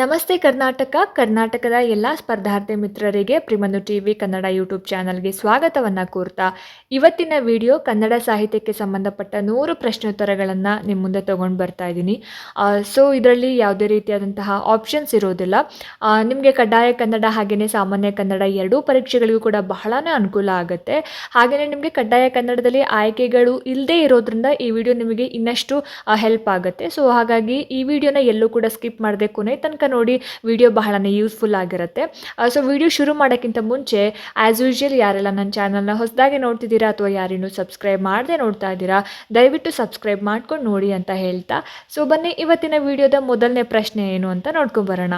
ನಮಸ್ತೆ ಕರ್ನಾಟಕ, ಕರ್ನಾಟಕದ ಎಲ್ಲ ಸ್ಪರ್ಧಾರ್ಥಿ ಮಿತ್ರರಿಗೆ ಪ್ರಿಮನು ಟಿ ವಿ ಕನ್ನಡ ಯೂಟ್ಯೂಬ್ ಚಾನಲ್ಗೆ ಸ್ವಾಗತವನ್ನು ಕೋರ್ತಾ ಇವತ್ತಿನ ವಿಡಿಯೋ ಕನ್ನಡ ಸಾಹಿತ್ಯಕ್ಕೆ ಸಂಬಂಧಪಟ್ಟ ನೂರು ಪ್ರಶ್ನೋತ್ತರಗಳನ್ನು ನಿಮ್ಮ ಮುಂದೆ ತೊಗೊಂಡು ಬರ್ತಾ ಇದ್ದೀನಿ ಸೊ ಇದರಲ್ಲಿ ಯಾವುದೇ ರೀತಿಯಾದಂತಹ ಆಪ್ಷನ್ಸ್ ಇರೋದಿಲ್ಲ. ನಿಮಗೆ ಕಡ್ಡಾಯ ಕನ್ನಡ ಹಾಗೆಯೇ ಸಾಮಾನ್ಯ ಕನ್ನಡ ಎರಡೂ ಪರೀಕ್ಷೆಗಳಿಗೂ ಕೂಡ ಬಹಳನೇ ಅನುಕೂಲ ಆಗುತ್ತೆ. ಹಾಗೆಯೇ ನಿಮಗೆ ಕಡ್ಡಾಯ ಕನ್ನಡದಲ್ಲಿ ಆಯ್ಕೆಗಳು ಇಲ್ಲದೇ ಇರೋದ್ರಿಂದ ಈ ವಿಡಿಯೋ ನಿಮಗೆ ಇನ್ನಷ್ಟು ಹೆಲ್ಪ್ ಆಗುತ್ತೆ. ಸೊ ಹಾಗಾಗಿ ಈ ವಿಡಿಯೋನ ಎಲ್ಲೂ ಕೂಡ ಸ್ಕಿಪ್ ಮಾಡದೆ ಕೊನೆ ತನಕ ನೋಡಿ ವಿಡಿಯೋ ಬಹಳನೇ ಯೂಸ್ಫುಲ್ ಆಗಿರುತ್ತೆ. ಸೊ ವಿಡಿಯೋ ಶುರು ಮಾಡೋಕ್ಕಿಂತ ಮುಂಚೆ ಆ್ಯಸ್ ಯೂಶ್ವಲ್ ಯಾರೆಲ್ಲ ನನ್ನ ಚಾನಲ್ನ ಹೊಸದಾಗಿ ನೋಡ್ತಿದ್ದೀರಾ ಅಥವಾ ಯಾರಿನ್ನೂ ಸಬ್ಸ್ಕ್ರೈಬ್ ಮಾಡದೆ ನೋಡ್ತಾ ಇದ್ದೀರಾ, ದಯವಿಟ್ಟು ಸಬ್ಸ್ಕ್ರೈಬ್ ಮಾಡ್ಕೊಂಡು ನೋಡಿ ಅಂತ ಹೇಳ್ತಾ. ಸೊ ಬನ್ನಿ, ಇವತ್ತಿನ ವಿಡಿಯೋದ ಮೊದಲನೇ ಪ್ರಶ್ನೆ ಏನು ಅಂತ ನೋಡ್ಕೊಂಬರೋಣ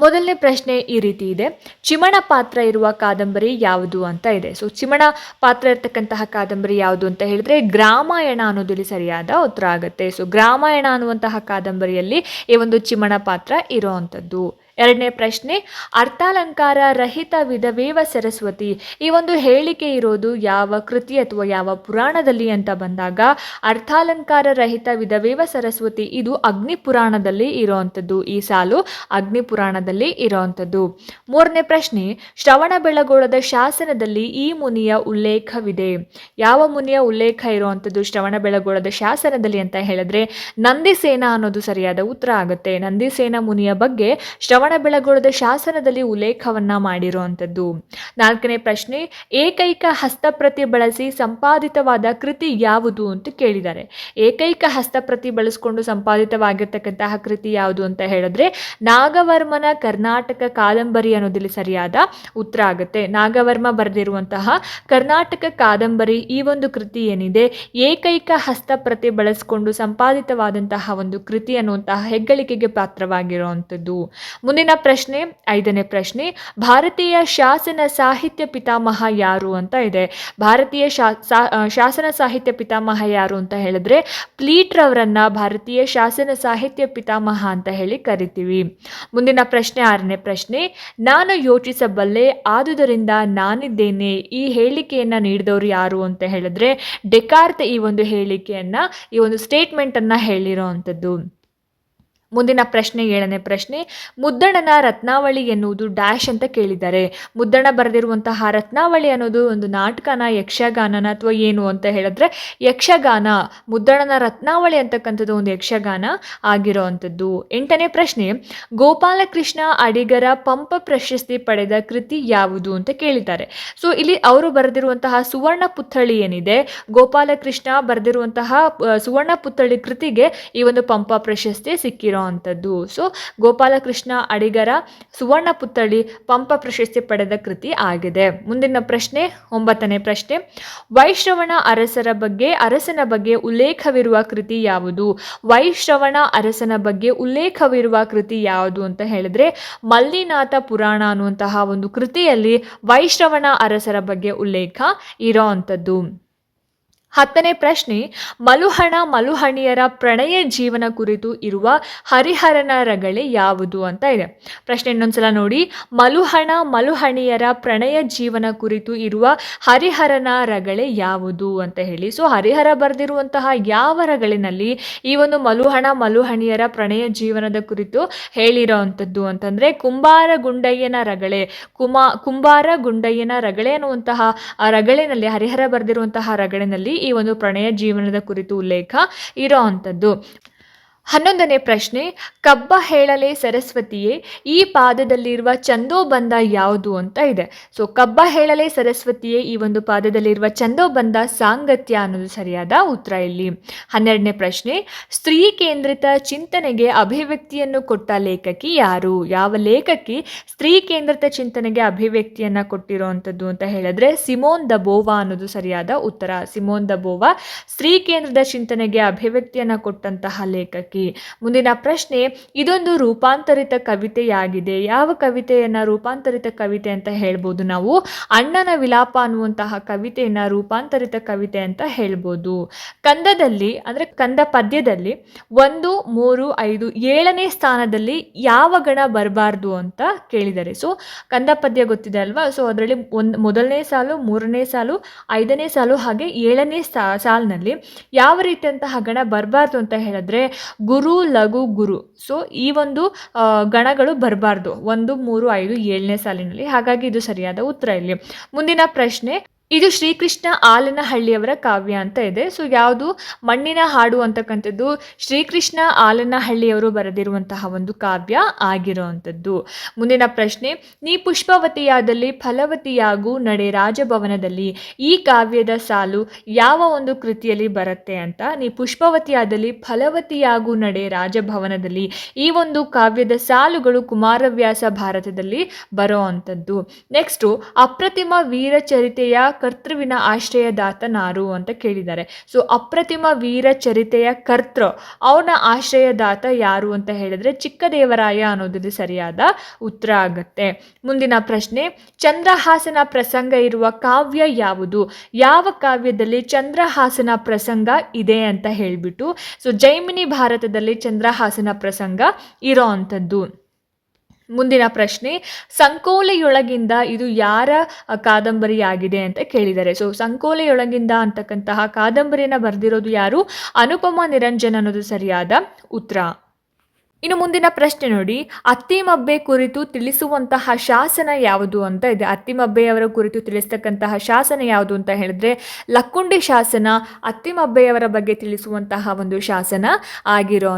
ಮೊದಲನೇ ಪ್ರಶ್ನೆ ಈ ರೀತಿ ಇದೆ. ಚಿಮಣ ಪಾತ್ರ ಇರುವ ಕಾದಂಬರಿ ಯಾವುದು ಅಂತ ಇದೆ. ಸೊ ಚಿಮಣ ಪಾತ್ರ ಇರತಕ್ಕಂತಹ ಕಾದಂಬರಿ ಯಾವುದು ಅಂತ ಹೇಳಿದ್ರೆ ಗ್ರಾಮಾಯಣ ಅನ್ನೋದಿಲ್ಲಿ ಸರಿಯಾದ ಉತ್ತರ ಆಗುತ್ತೆ. ಸೊ ಗ್ರಾಮಾಯಣ ಅನ್ನುವಂತಹ ಕಾದಂಬರಿಯಲ್ಲಿ ಈ ಒಂದು ಚಿಮಣ ಪಾತ್ರ ಇರೋವಂಥದ್ದು ಎರಡನೇ ಪ್ರಶ್ನೆ, ಅರ್ಥಾಲಂಕಾರ ರಹಿತ ವಿಧವೇವ ಸರಸ್ವತಿ? ಈ ಒಂದು ಹೇಳಿಕೆ ಇರೋದು ಯಾವ ಕೃತಿ ಅಥವಾ ಯಾವ ಪುರಾಣದಲ್ಲಿ ಅಂತ ಬಂದಾಗ, ಅರ್ಥಾಲಂಕಾರ ರಹಿತ ವಿಧವೇವ ಸರಸ್ವತಿ? ಇದು ಅಗ್ನಿ ಪುರಾಣದಲ್ಲಿ ಇರೋವಂಥದ್ದು ಈ ಸಾಲು ಅಗ್ನಿ ಪುರಾಣದಲ್ಲಿ ಇರೋವಂಥದ್ದು ಮೂರನೇ ಪ್ರಶ್ನೆ, ಶ್ರವಣ ಬೆಳಗೋಳದ ಶಾಸನದಲ್ಲಿ ಈ ಮುನಿಯ ಉಲ್ಲೇಖವಿದೆ. ಯಾವ ಮುನಿಯ ಉಲ್ಲೇಖ ಇರುವಂಥದ್ದು ಶ್ರವಣ ಬೆಳಗೋಳದ ಶಾಸನದಲ್ಲಿ ಅಂತ ಹೇಳಿದ್ರೆ, ನಂದಿಸೇನ ಅನ್ನೋದು ಸರಿಯಾದ ಉತ್ತರ ಆಗುತ್ತೆ. ನಂದಿಸೇನ ಮುನಿಯ ಬಗ್ಗೆ ಶ್ರವಣ ಬೆಳಗೊಳದ ಶಾಸನದಲ್ಲಿ ಉಲ್ಲೇಖವನ್ನ ಮಾಡಿರುವಂಥದ್ದು. ನಾಲ್ಕನೇ ಪ್ರಶ್ನೆ, ಏಕೈಕ ಹಸ್ತಪ್ರತಿ ಬಳಸಿ ಸಂಪಾದಿತವಾದ ಕೃತಿ ಯಾವುದು ಅಂತ ಕೇಳಿದ್ದಾರೆ. ಏಕೈಕ ಹಸ್ತಪ್ರತಿ ಬಳಸಿಕೊಂಡು ಸಂಪಾದಿತವಾಗಿರ್ತಕ್ಕಂತಹ ಕೃತಿ ಯಾವುದು ಅಂತ ಹೇಳಿದ್ರೆ, ನಾಗವರ್ಮನ ಕರ್ನಾಟಕ ಕಾದಂಬರಿ ಅನ್ನೋದಿಲ್ಲಿ ಸರಿಯಾದ ಉತ್ತರ ಆಗುತ್ತೆ. ನಾಗವರ್ಮ ಬರೆದಿರುವಂತಹ ಕರ್ನಾಟಕ ಕಾದಂಬರಿ ಈ ಒಂದು ಕೃತಿ ಏನಿದೆ? ಏಕೈಕ ಹಸ್ತಪ್ರತಿ ಬಳಸಿಕೊಂಡು ಸಂಪಾದಿತವಾದಂತಹ ಒಂದು ಕೃತಿ ಅನ್ನುವಂತಹ ಹೆಗ್ಗಳಿಕೆಗೆ ಪಾತ್ರವಾಗಿರುವಂಥದ್ದು. ಮುಂದಿನ ಪ್ರಶ್ನೆ, ಐದನೇ ಪ್ರಶ್ನೆ, ಭಾರತೀಯ ಶಾಸನ ಸಾಹಿತ್ಯ ಪಿತಾಮಹ ಯಾರು ಅಂತ ಇದೆ. ಭಾರತೀಯ ಶಾಸನ ಸಾಹಿತ್ಯ ಪಿತಾಮಹ ಯಾರು ಅಂತ ಹೇಳಿದ್ರೆ ಪ್ಲೀಟ್ರವರನ್ನ ಭಾರತೀಯ ಶಾಸನ ಸಾಹಿತ್ಯ ಪಿತಾಮಹ ಅಂತ ಹೇಳಿ ಕರಿತೀವಿ. ಮುಂದಿನ ಪ್ರಶ್ನೆ, ಆರನೇ ಪ್ರಶ್ನೆ, ನಾನು ಯೋಚಿಸಬಲ್ಲೆ, ಆದುದರಿಂದ ನಾನಿದ್ದೇನೆ, ಈ ಹೇಳಿಕೆಯನ್ನು ನೀಡಿದವರು ಯಾರು ಅಂತ ಹೇಳಿದ್ರೆ ಡೆಕಾರ್ತ್ ಈ ಒಂದು ಹೇಳಿಕೆಯನ್ನ, ಈ ಒಂದು ಸ್ಟೇಟ್ಮೆಂಟ್ ಅನ್ನ ಹೇಳಿರೋ ಅಂಥದ್ದು ಮುಂದಿನ ಪ್ರಶ್ನೆ ಏಳನೇ ಪ್ರಶ್ನೆ, ಮುದ್ದಣನ ರತ್ನಾವಳಿ ಎನ್ನುವುದು ಡ್ಯಾಶ್ ಅಂತ ಕೇಳಿದ್ದಾರೆ. ಮುದ್ದಣ ಬರೆದಿರುವಂತಹ ರತ್ನಾವಳಿ ಅನ್ನೋದು ಒಂದು ನಾಟಕನ, ಯಕ್ಷಗಾನನ ಅಥವಾ ಏನು ಅಂತ ಹೇಳಿದ್ರೆ ಯಕ್ಷಗಾನ, ಮುದ್ದಣನ ರತ್ನಾವಳಿ ಅಂತಕ್ಕಂಥದ್ದು ಒಂದು ಯಕ್ಷಗಾನ ಆಗಿರೋ ಅಂಥದ್ದು ಎಂಟನೇ ಪ್ರಶ್ನೆ, ಗೋಪಾಲಕೃಷ್ಣ ಅಡಿಗರ ಪಂಪ ಪ್ರಶಸ್ತಿ ಪಡೆದ ಕೃತಿ ಯಾವುದು ಅಂತ ಕೇಳಿದ್ದಾರೆ. ಸೊ ಇಲ್ಲಿ ಅವರು ಬರೆದಿರುವಂತಹ ಸುವರ್ಣ ಪುತ್ಥಳಿ ಏನಿದೆ, ಗೋಪಾಲಕೃಷ್ಣ ಬರೆದಿರುವಂತಹ ಸುವರ್ಣ ಪುತ್ಥಳಿ ಕೃತಿಗೆ ಈ ಒಂದು ಪಂಪ ಪ್ರಶಸ್ತಿ ಸಿಕ್ಕಿರೋ ಅಂಥದ್ದು. ಸೊ ಗೋಪಾಲಕೃಷ್ಣ ಅಡಿಗರ ಸುವರ್ಣ ಪುತ್ಥಳಿ ಪಂಪ ಪ್ರಶಸ್ತಿ ಪಡೆದ ಕೃತಿ ಆಗಿದೆ. ಮುಂದಿನ ಪ್ರಶ್ನೆ, ಒಂಬತ್ತನೇ ಪ್ರಶ್ನೆ. ವೈಶ್ರವಣ ಅರಸರ ಬಗ್ಗೆ, ಅರಸನ ಬಗ್ಗೆ ಉಲ್ಲೇಖವಿರುವ ಕೃತಿ ಯಾವುದು? ವೈಶ್ರವಣ ಅರಸನ ಬಗ್ಗೆ ಉಲ್ಲೇಖವಿರುವ ಕೃತಿ ಯಾವುದು ಅಂತ ಹೇಳಿದ್ರೆ, ಮಲ್ಲಿನಾಥ ಪುರಾಣ ಅನ್ನುವಂತಹ ಒಂದು ಕೃತಿಯಲ್ಲಿ ವೈಶ್ರವಣ ಅರಸರ ಬಗ್ಗೆ ಉಲ್ಲೇಖ ಇರೋ ಅಂಥದ್ದು. ಹತ್ತನೇ ಪ್ರಶ್ನೆ, ಮಲುಹಣ ಮಲುಹಣಿಯರ ಪ್ರಣಯ ಜೀವನ ಕುರಿತು ಇರುವ ಹರಿಹರನ ರಗಳೆ ಯಾವುದು ಅಂತ ಇದೆ. ಪ್ರಶ್ನೆ ಇನ್ನೊಂದ್ಸಲ ನೋಡಿ, ಮಲುಹಣ ಮಲುಹಣಿಯರ ಪ್ರಣಯ ಜೀವನ ಕುರಿತು ಇರುವ ಹರಿಹರನ ರಗಳೆ ಯಾವುದು ಅಂತ ಹೇಳಿ. ಸೊ ಹರಿಹರ ಬರೆದಿರುವಂತಹ ಯಾವ ರಗಳಿನಲ್ಲಿ ಈ ಒಂದು ಮಲುಹಣ ಮಲುಹಣಿಯರ ಪ್ರಣಯ ಜೀವನದ ಕುರಿತು ಹೇಳಿರೋ ಅಂಥದ್ದು ಅಂತಂದ್ರೆ, ಕುಂಬಾರ ಗುಂಡಯ್ಯನ ರಗಳೆ, ಕುಮಾ, ಕುಂಬಾರ ಗುಂಡಯ್ಯನ ರಗಳೆ ಅನ್ನುವಂತಹ ರಗಳಿನಲ್ಲಿ, ಹರಿಹರ ಬರೆದಿರುವಂತಹ ರಗಳಿನಲ್ಲಿ ಈ ಒಂದು ಪ್ರಣಯ ಜೀವನದ ಕುರಿತು ಉಲ್ಲೇಖ ಇರೋ ಅಂಥದ್ದು. ಹನ್ನೊಂದನೇ ಪ್ರಶ್ನೆ, ಕಬ್ಬ ಹೇಳಲೆ ಸರಸ್ವತಿಯೇ, ಈ ಪಾದದಲ್ಲಿರುವ ಚಂದೋಬಂಧ ಯಾವುದು ಅಂತ ಇದೆ. ಸೊ ಕಬ್ಬ ಹೇಳಲೆ ಸರಸ್ವತಿಯೇ, ಈ ಒಂದು ಪಾದದಲ್ಲಿರುವ ಚಂದೋಬಂಧ ಸಾಂಗತ್ಯ ಅನ್ನೋದು ಸರಿಯಾದ ಉತ್ತರ ಇಲ್ಲಿ. ಹನ್ನೆರಡನೇ ಪ್ರಶ್ನೆ, ಸ್ತ್ರೀ ಕೇಂದ್ರಿತ ಚಿಂತನೆಗೆ ಅಭಿವ್ಯಕ್ತಿಯನ್ನು ಕೊಟ್ಟ ಲೇಖಕಿ ಯಾರು? ಯಾವ ಲೇಖಕಿ ಸ್ತ್ರೀ ಕೇಂದ್ರಿತ ಚಿಂತನೆಗೆ ಅಭಿವ್ಯಕ್ತಿಯನ್ನು ಕೊಟ್ಟಿರುವಂಥದ್ದು ಅಂತ ಹೇಳಿದ್ರೆ ಸಿಮೋನ್ ದ ಬೋವಾ ಅನ್ನೋದು ಸರಿಯಾದ ಉತ್ತರ. ಸಿಮೋನ್ ದ ಬೋವಾ, ಸ್ತ್ರೀ ಕೇಂದ್ರದ ಚಿಂತನೆಗೆ ಅಭಿವ್ಯಕ್ತಿಯನ್ನು ಕೊಟ್ಟಂತಹ ಲೇಖಕಿ ಮುಂದಿನ ಪ್ರಶ್ನೆ, ಇದೊಂದು ರೂಪಾಂತರಿತ ಕವಿತೆಯಾಗಿದೆ. ಯಾವ ಕವಿತೆಯನ್ನ ರೂಪಾಂತರಿತ ಕವಿತೆ ಅಂತ ಹೇಳ್ಬೋದು ನಾವು? ಅಣ್ಣನ ವಿಲಾಪ ಅನ್ನುವಂತಹ ಕವಿತೆಯನ್ನ ರೂಪಾಂತರಿತ ಕವಿತೆ ಅಂತ ಹೇಳ್ಬೋದು. ಕಂದದಲ್ಲಿ, ಅಂದ್ರೆ ಕಂದ ಪದ್ಯದಲ್ಲಿ ಒಂದು, ಮೂರು, ಐದು, ಏಳನೇ ಸ್ಥಾನದಲ್ಲಿ ಯಾವ ಗಣ ಬರಬಾರ್ದು ಅಂತ ಕೇಳಿದ್ದಾರೆ ಸೊ, ಕಂದ ಪದ್ಯ ಗೊತ್ತಿದೆ ಅಲ್ವಾ? ಸೊ, ಅದರಲ್ಲಿ ಒಂದು, ಮೊದಲನೇ ಸಾಲು, ಮೂರನೇ ಸಾಲು, ಐದನೇ ಸಾಲು ಹಾಗೆ ಏಳನೇ ಸಾಲಿನಲ್ಲಿ ಯಾವ ರೀತಿಯಂತಹ ಗಣ ಬರಬಾರ್ದು ಅಂತ ಹೇಳಿದ್ರೆ ಗುರು, ಲಘು, ಗುರು. ಸೊ ಈ ಒಂದು ಗಣಗಳು ಬರಬಾರ್ದು. ಒಂದು, ಮೂರು, ಐದು, ಏಳನೇ ಸಾಲಿನಲ್ಲಿ. ಹಾಗಾಗಿ ಇದು ಸರಿಯಾದ ಉತ್ತರ ಇಲ್ಲಿ. ಮುಂದಿನ ಪ್ರಶ್ನೆ ಇದು ಶ್ರೀಕೃಷ್ಣ ಆಲನಹಳ್ಳಿಯವರ ಕಾವ್ಯ ಅಂತ ಇದೆ. ಸೊ ಯಾವುದು? ಮಣ್ಣಿನ ಹಾಡು ಅಂತಕ್ಕಂಥದ್ದು ಶ್ರೀಕೃಷ್ಣ ಆಲನಹಳ್ಳಿಯವರು ಬರೆದಿರುವಂತಹ ಒಂದು ಕಾವ್ಯ ಆಗಿರುವಂಥದ್ದು. ಮುಂದಿನ ಪ್ರಶ್ನೆ, ನೀ ಪುಷ್ಪವತಿಯಾದಲ್ಲಿ ಫಲವತಿಯಾಗು ನಡೆ ರಾಜಭವನದಲ್ಲಿ ಈ ಕಾವ್ಯದ ಸಾಲು ಯಾವ ಒಂದು ಕೃತಿಯಲ್ಲಿ ಬರುತ್ತೆ ಅಂತ. ನೀ ಪುಷ್ಪವತಿಯಾದಲ್ಲಿ ಫಲವತಿಯಾಗು ನಡೆ ರಾಜಭವನದಲ್ಲಿ ಈ ಒಂದು ಕಾವ್ಯದ ಸಾಲುಗಳು ಕುಮಾರವ್ಯಾಸ ಭಾರತದಲ್ಲಿ ಬರೋ ಅಂಥದ್ದು. ನೆಕ್ಸ್ಟು ಅಪ್ರತಿಮ ವೀರಚರಿತೆಯ ಕರ್ತೃವಿನ ಆಶ್ರಯದಾತನಾರು ಅಂತ ಕೇಳಿದ್ದಾರೆ. ಸೊ ಅಪ್ರತಿಮ ವೀರ ಚರಿತೆಯ ಕರ್ತೃ, ಅವನ ಆಶ್ರಯದಾತ ಯಾರು ಅಂತ ಹೇಳಿದ್ರೆ ಚಿಕ್ಕದೇವರಾಯ ಅನ್ನೋದು ಸರಿಯಾದ ಉತ್ತರ ಆಗತ್ತೆ. ಮುಂದಿನ ಪ್ರಶ್ನೆ, ಚಂದ್ರಹಾಸನ ಪ್ರಸಂಗ ಇರುವ ಕಾವ್ಯ ಯಾವುದು? ಯಾವ ಕಾವ್ಯದಲ್ಲಿ ಚಂದ್ರಹಾಸನ ಪ್ರಸಂಗ ಇದೆ ಅಂತ ಹೇಳಿಬಿಟ್ಟು ಸೊ ಜೈಮಿನಿ ಭಾರತದಲ್ಲಿ ಚಂದ್ರಹಾಸನ ಪ್ರಸಂಗ ಇರೋ ಅಂಥದ್ದು. ಮುಂದಿನ ಪ್ರಶ್ನೆ, ಸಂಕೋಲೆಯೊಳಗಿಂದ ಇದು ಯಾರ ಕಾದಂಬರಿಯಾಗಿದೆ ಅಂತ ಕೇಳಿದ್ದಾರೆ ಸೊ ಸಂಕೋಲೆಯೊಳಗಿಂದ ಅಂತಕ್ಕಂತಹ ಕಾದಂಬರಿಯನ್ನು ಬರೆದಿರೋದು ಯಾರು? ಅನುಪಮ ನಿರಂಜನ್ ಅನ್ನೋದು ಸರಿಯಾದ ಉತ್ತರ. ಇನ್ನು ಮುಂದಿನ ಪ್ರಶ್ನೆ ನೋಡಿ ಅತ್ತಿಮಬ್ಬೆ ಕುರಿತು ತಿಳಿಸುವಂತಹ ಶಾಸನ ಯಾವುದು ಅಂತ ಇದೆ. ಅತ್ತಿಮಬ್ಬೆಯವರ ಕುರಿತು ತಿಳಿಸ್ತಕ್ಕಂತಹ ಶಾಸನ ಯಾವುದು ಅಂತ ಹೇಳಿದ್ರೆ, ಲಕ್ಕುಂಡಿ ಶಾಸನ ಅತ್ತಿಮಬ್ಬೆಯವರ ಬಗ್ಗೆ ತಿಳಿಸುವಂತಹ ಒಂದು ಶಾಸನ ಆಗಿರೋ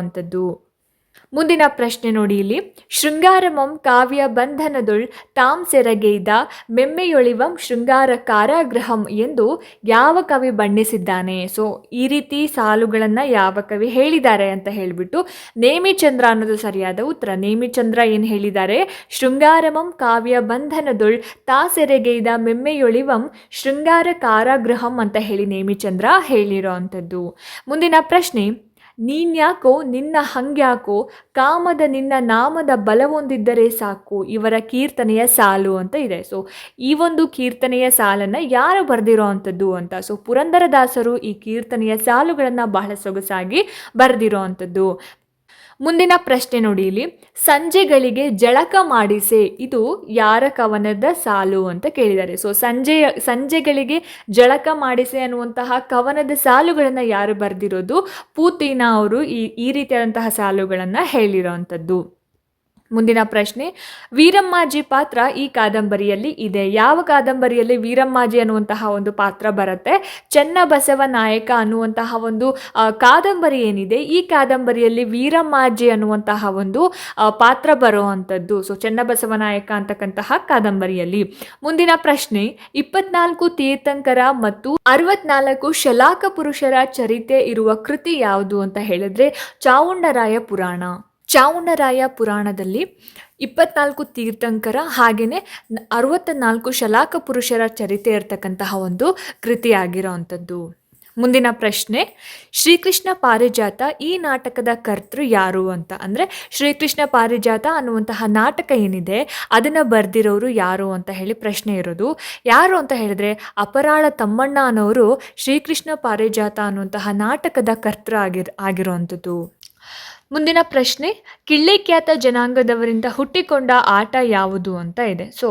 ಮುಂದಿನ ಪ್ರಶ್ನೆ ನೋಡಿ ಇಲ್ಲಿ. ಶೃಂಗಾರಮಂ ಕಾವ್ಯ ಬಂಧನದೊಳ್ ತಾಂ ಸೆರಗೈದ ಮೆಮ್ಮೆಯೊಳಿವಂ ಶೃಂಗಾರ ಕಾರಾಗೃಹಂ ಎಂದು ಯಾವ ಕವಿ ಬಣ್ಣಿಸಿದ್ದಾನೆ? ಸೊ ಈ ರೀತಿ ಸಾಲುಗಳನ್ನು ಯಾವ ಕವಿ ಹೇಳಿದ್ದಾರೆ ಅಂತ ಹೇಳಿಬಿಟ್ಟು ನೇಮಿಚಂದ್ರ ಅನ್ನೋದು ಸರಿಯಾದ ಉತ್ತರ. ನೇಮಿಚಂದ್ರ ಏನು ಹೇಳಿದ್ದಾರೆ? ಶೃಂಗಾರಮಂ ಕಾವ್ಯ ಬಂಧನದೊಳ್ ತಾ ಸೆರೆಗೈದ ಮೆಮ್ಮೆಯೊಳಿವಂ ಶೃಂಗಾರ ಕಾರಾಗೃಹಂ ಅಂತ ಹೇಳಿ ನೇಮಿಚಂದ್ರ ಹೇಳಿರೋ ಅಂಥದ್ದು. ಮುಂದಿನ ಪ್ರಶ್ನೆ. ನೀನ್ಯಾಕೋ ನಿನ್ನ ಹಂಗ್ಯಾಕೋ, ಕಾಮದ ನಿನ್ನ ನಾಮದ ಬಲವೊಂದಿದ್ದರೆ ಸಾಕು, ಇವರ ಕೀರ್ತನೆಯ ಸಾಲು ಅಂತ ಇದೆ. ಸೊ ಈ ಒಂದು ಕೀರ್ತನೆಯ ಸಾಲನ್ನು ಯಾರು ಬರೆದಿರೋ ಅಂಥದ್ದು ಅಂತ? ಸೊ ಪುರಂದರದಾಸರು ಈ ಕೀರ್ತನೆಯ ಸಾಲುಗಳನ್ನು ಬಹಳ ಸೊಗಸಾಗಿ ಬರೆದಿರೋ ಅಂಥದ್ದು. ಮುಂದಿನ ಪ್ರಶ್ನೆ ನೋಡಿ ಇಲ್ಲಿ. ಸಂಜೆಗಳಿಗೆ ಜಳಕ ಮಾಡಿಸೆ, ಇದು ಯಾರ ಕವನದ ಸಾಲು ಅಂತ ಕೇಳಿದ್ದಾರೆ. ಸೊ ಸಂಜೆಯ, ಸಂಜೆಗಳಿಗೆ ಜಳಕ ಮಾಡಿಸೆ ಅನ್ನುವಂತಹ ಕವನದ ಸಾಲುಗಳನ್ನು ಯಾರು ಬರೆದಿರೋದು? ಪೂತಿನ ಅವರು ಈ ಈ ರೀತಿಯಾದಂತಹ ಸಾಲುಗಳನ್ನು ಹೇಳಿರೋವಂಥದ್ದು ಮುಂದಿನ ಪ್ರಶ್ನೆ, ವೀರಮ್ಮಾಜಿ ಪಾತ್ರ ಈ ಕಾದಂಬರಿಯಲ್ಲಿ ಇದೆ. ಯಾವ ಕಾದಂಬರಿಯಲ್ಲಿ ವೀರಮ್ಮಾಜಿ ಅನ್ನುವಂತಹ ಒಂದು ಪಾತ್ರ ಬರುತ್ತೆ? ಚೆನ್ನಬಸವ ನಾಯಕ ಅನ್ನುವಂತಹ ಒಂದು ಕಾದಂಬರಿ ಏನಿದೆ? ಈ ಕಾದಂಬರಿಯಲ್ಲಿ ವೀರಮ್ಮಾಜಿ ಅನ್ನುವಂತಹ ಒಂದು ಪಾತ್ರ ಬರುವಂಥದ್ದು ಸೊ ಚೆನ್ನಬಸವ ನಾಯಕ ಅಂತಕ್ಕಂತಹ ಕಾದಂಬರಿಯಲ್ಲಿ. ಮುಂದಿನ ಪ್ರಶ್ನೆ, ಇಪ್ಪತ್ನಾಲ್ಕು ತೀರ್ಥಂಕರ ಮತ್ತು ಅರವತ್ನಾಲ್ಕು ಶಲಾಕ ಪುರುಷರ ಚರಿತೆ ಇರುವ ಕೃತಿ ಯಾವುದು ಅಂತ ಹೇಳಿದ್ರೆ ಚಾವುಂಡರಾಯ ಪುರಾಣ. ಚಾವುಂಡರಾಯ ಪುರಾಣದಲ್ಲಿ ಇಪ್ಪತ್ನಾಲ್ಕು ತೀರ್ಥಂಕರ ಹಾಗೆಯೇ ಅರವತ್ತ ನಾಲ್ಕು ಶಲಾಕ ಪುರುಷರ ಚರಿತೆ ಇರತಕ್ಕಂತಹ ಒಂದು ಕೃತಿ ಆಗಿರೋವಂಥದ್ದು ಮುಂದಿನ ಪ್ರಶ್ನೆ, ಶ್ರೀಕೃಷ್ಣ ಪಾರಿಜಾತ ಈ ನಾಟಕದ ಕರ್ತೃ ಯಾರು ಅಂತ. ಅಂದರೆ ಶ್ರೀಕೃಷ್ಣ ಪಾರಿಜಾತ ಅನ್ನುವಂತಹ ನಾಟಕ ಏನಿದೆ, ಅದನ್ನು ಬರೆದಿರೋರು ಯಾರು ಅಂತ ಹೇಳಿ ಪ್ರಶ್ನೆ ಇರೋದು. ಯಾರು ಅಂತ ಹೇಳಿದ್ರೆ ಅಪರಾಳ ತಮ್ಮಣ್ಣ ಅನ್ನೋರು ಶ್ರೀಕೃಷ್ಣ ಪಾರಿಜಾತ ಅನ್ನುವಂತಹ ನಾಟಕದ ಕರ್ತೃ ಆಗಿರ್, ಆಗಿರುವಂಥದ್ದು. ಮುಂದಿನ ಪ್ರಶ್ನೆ ಕಿಳ್ಳೆ ಖ್ಯಾತ ಜನಾಂಗದವರಿಂದ ಹುಟ್ಟಿಕೊಂಡ ಆಟ ಯಾವುದು ಅಂತ ಇದೆ. ಸೊ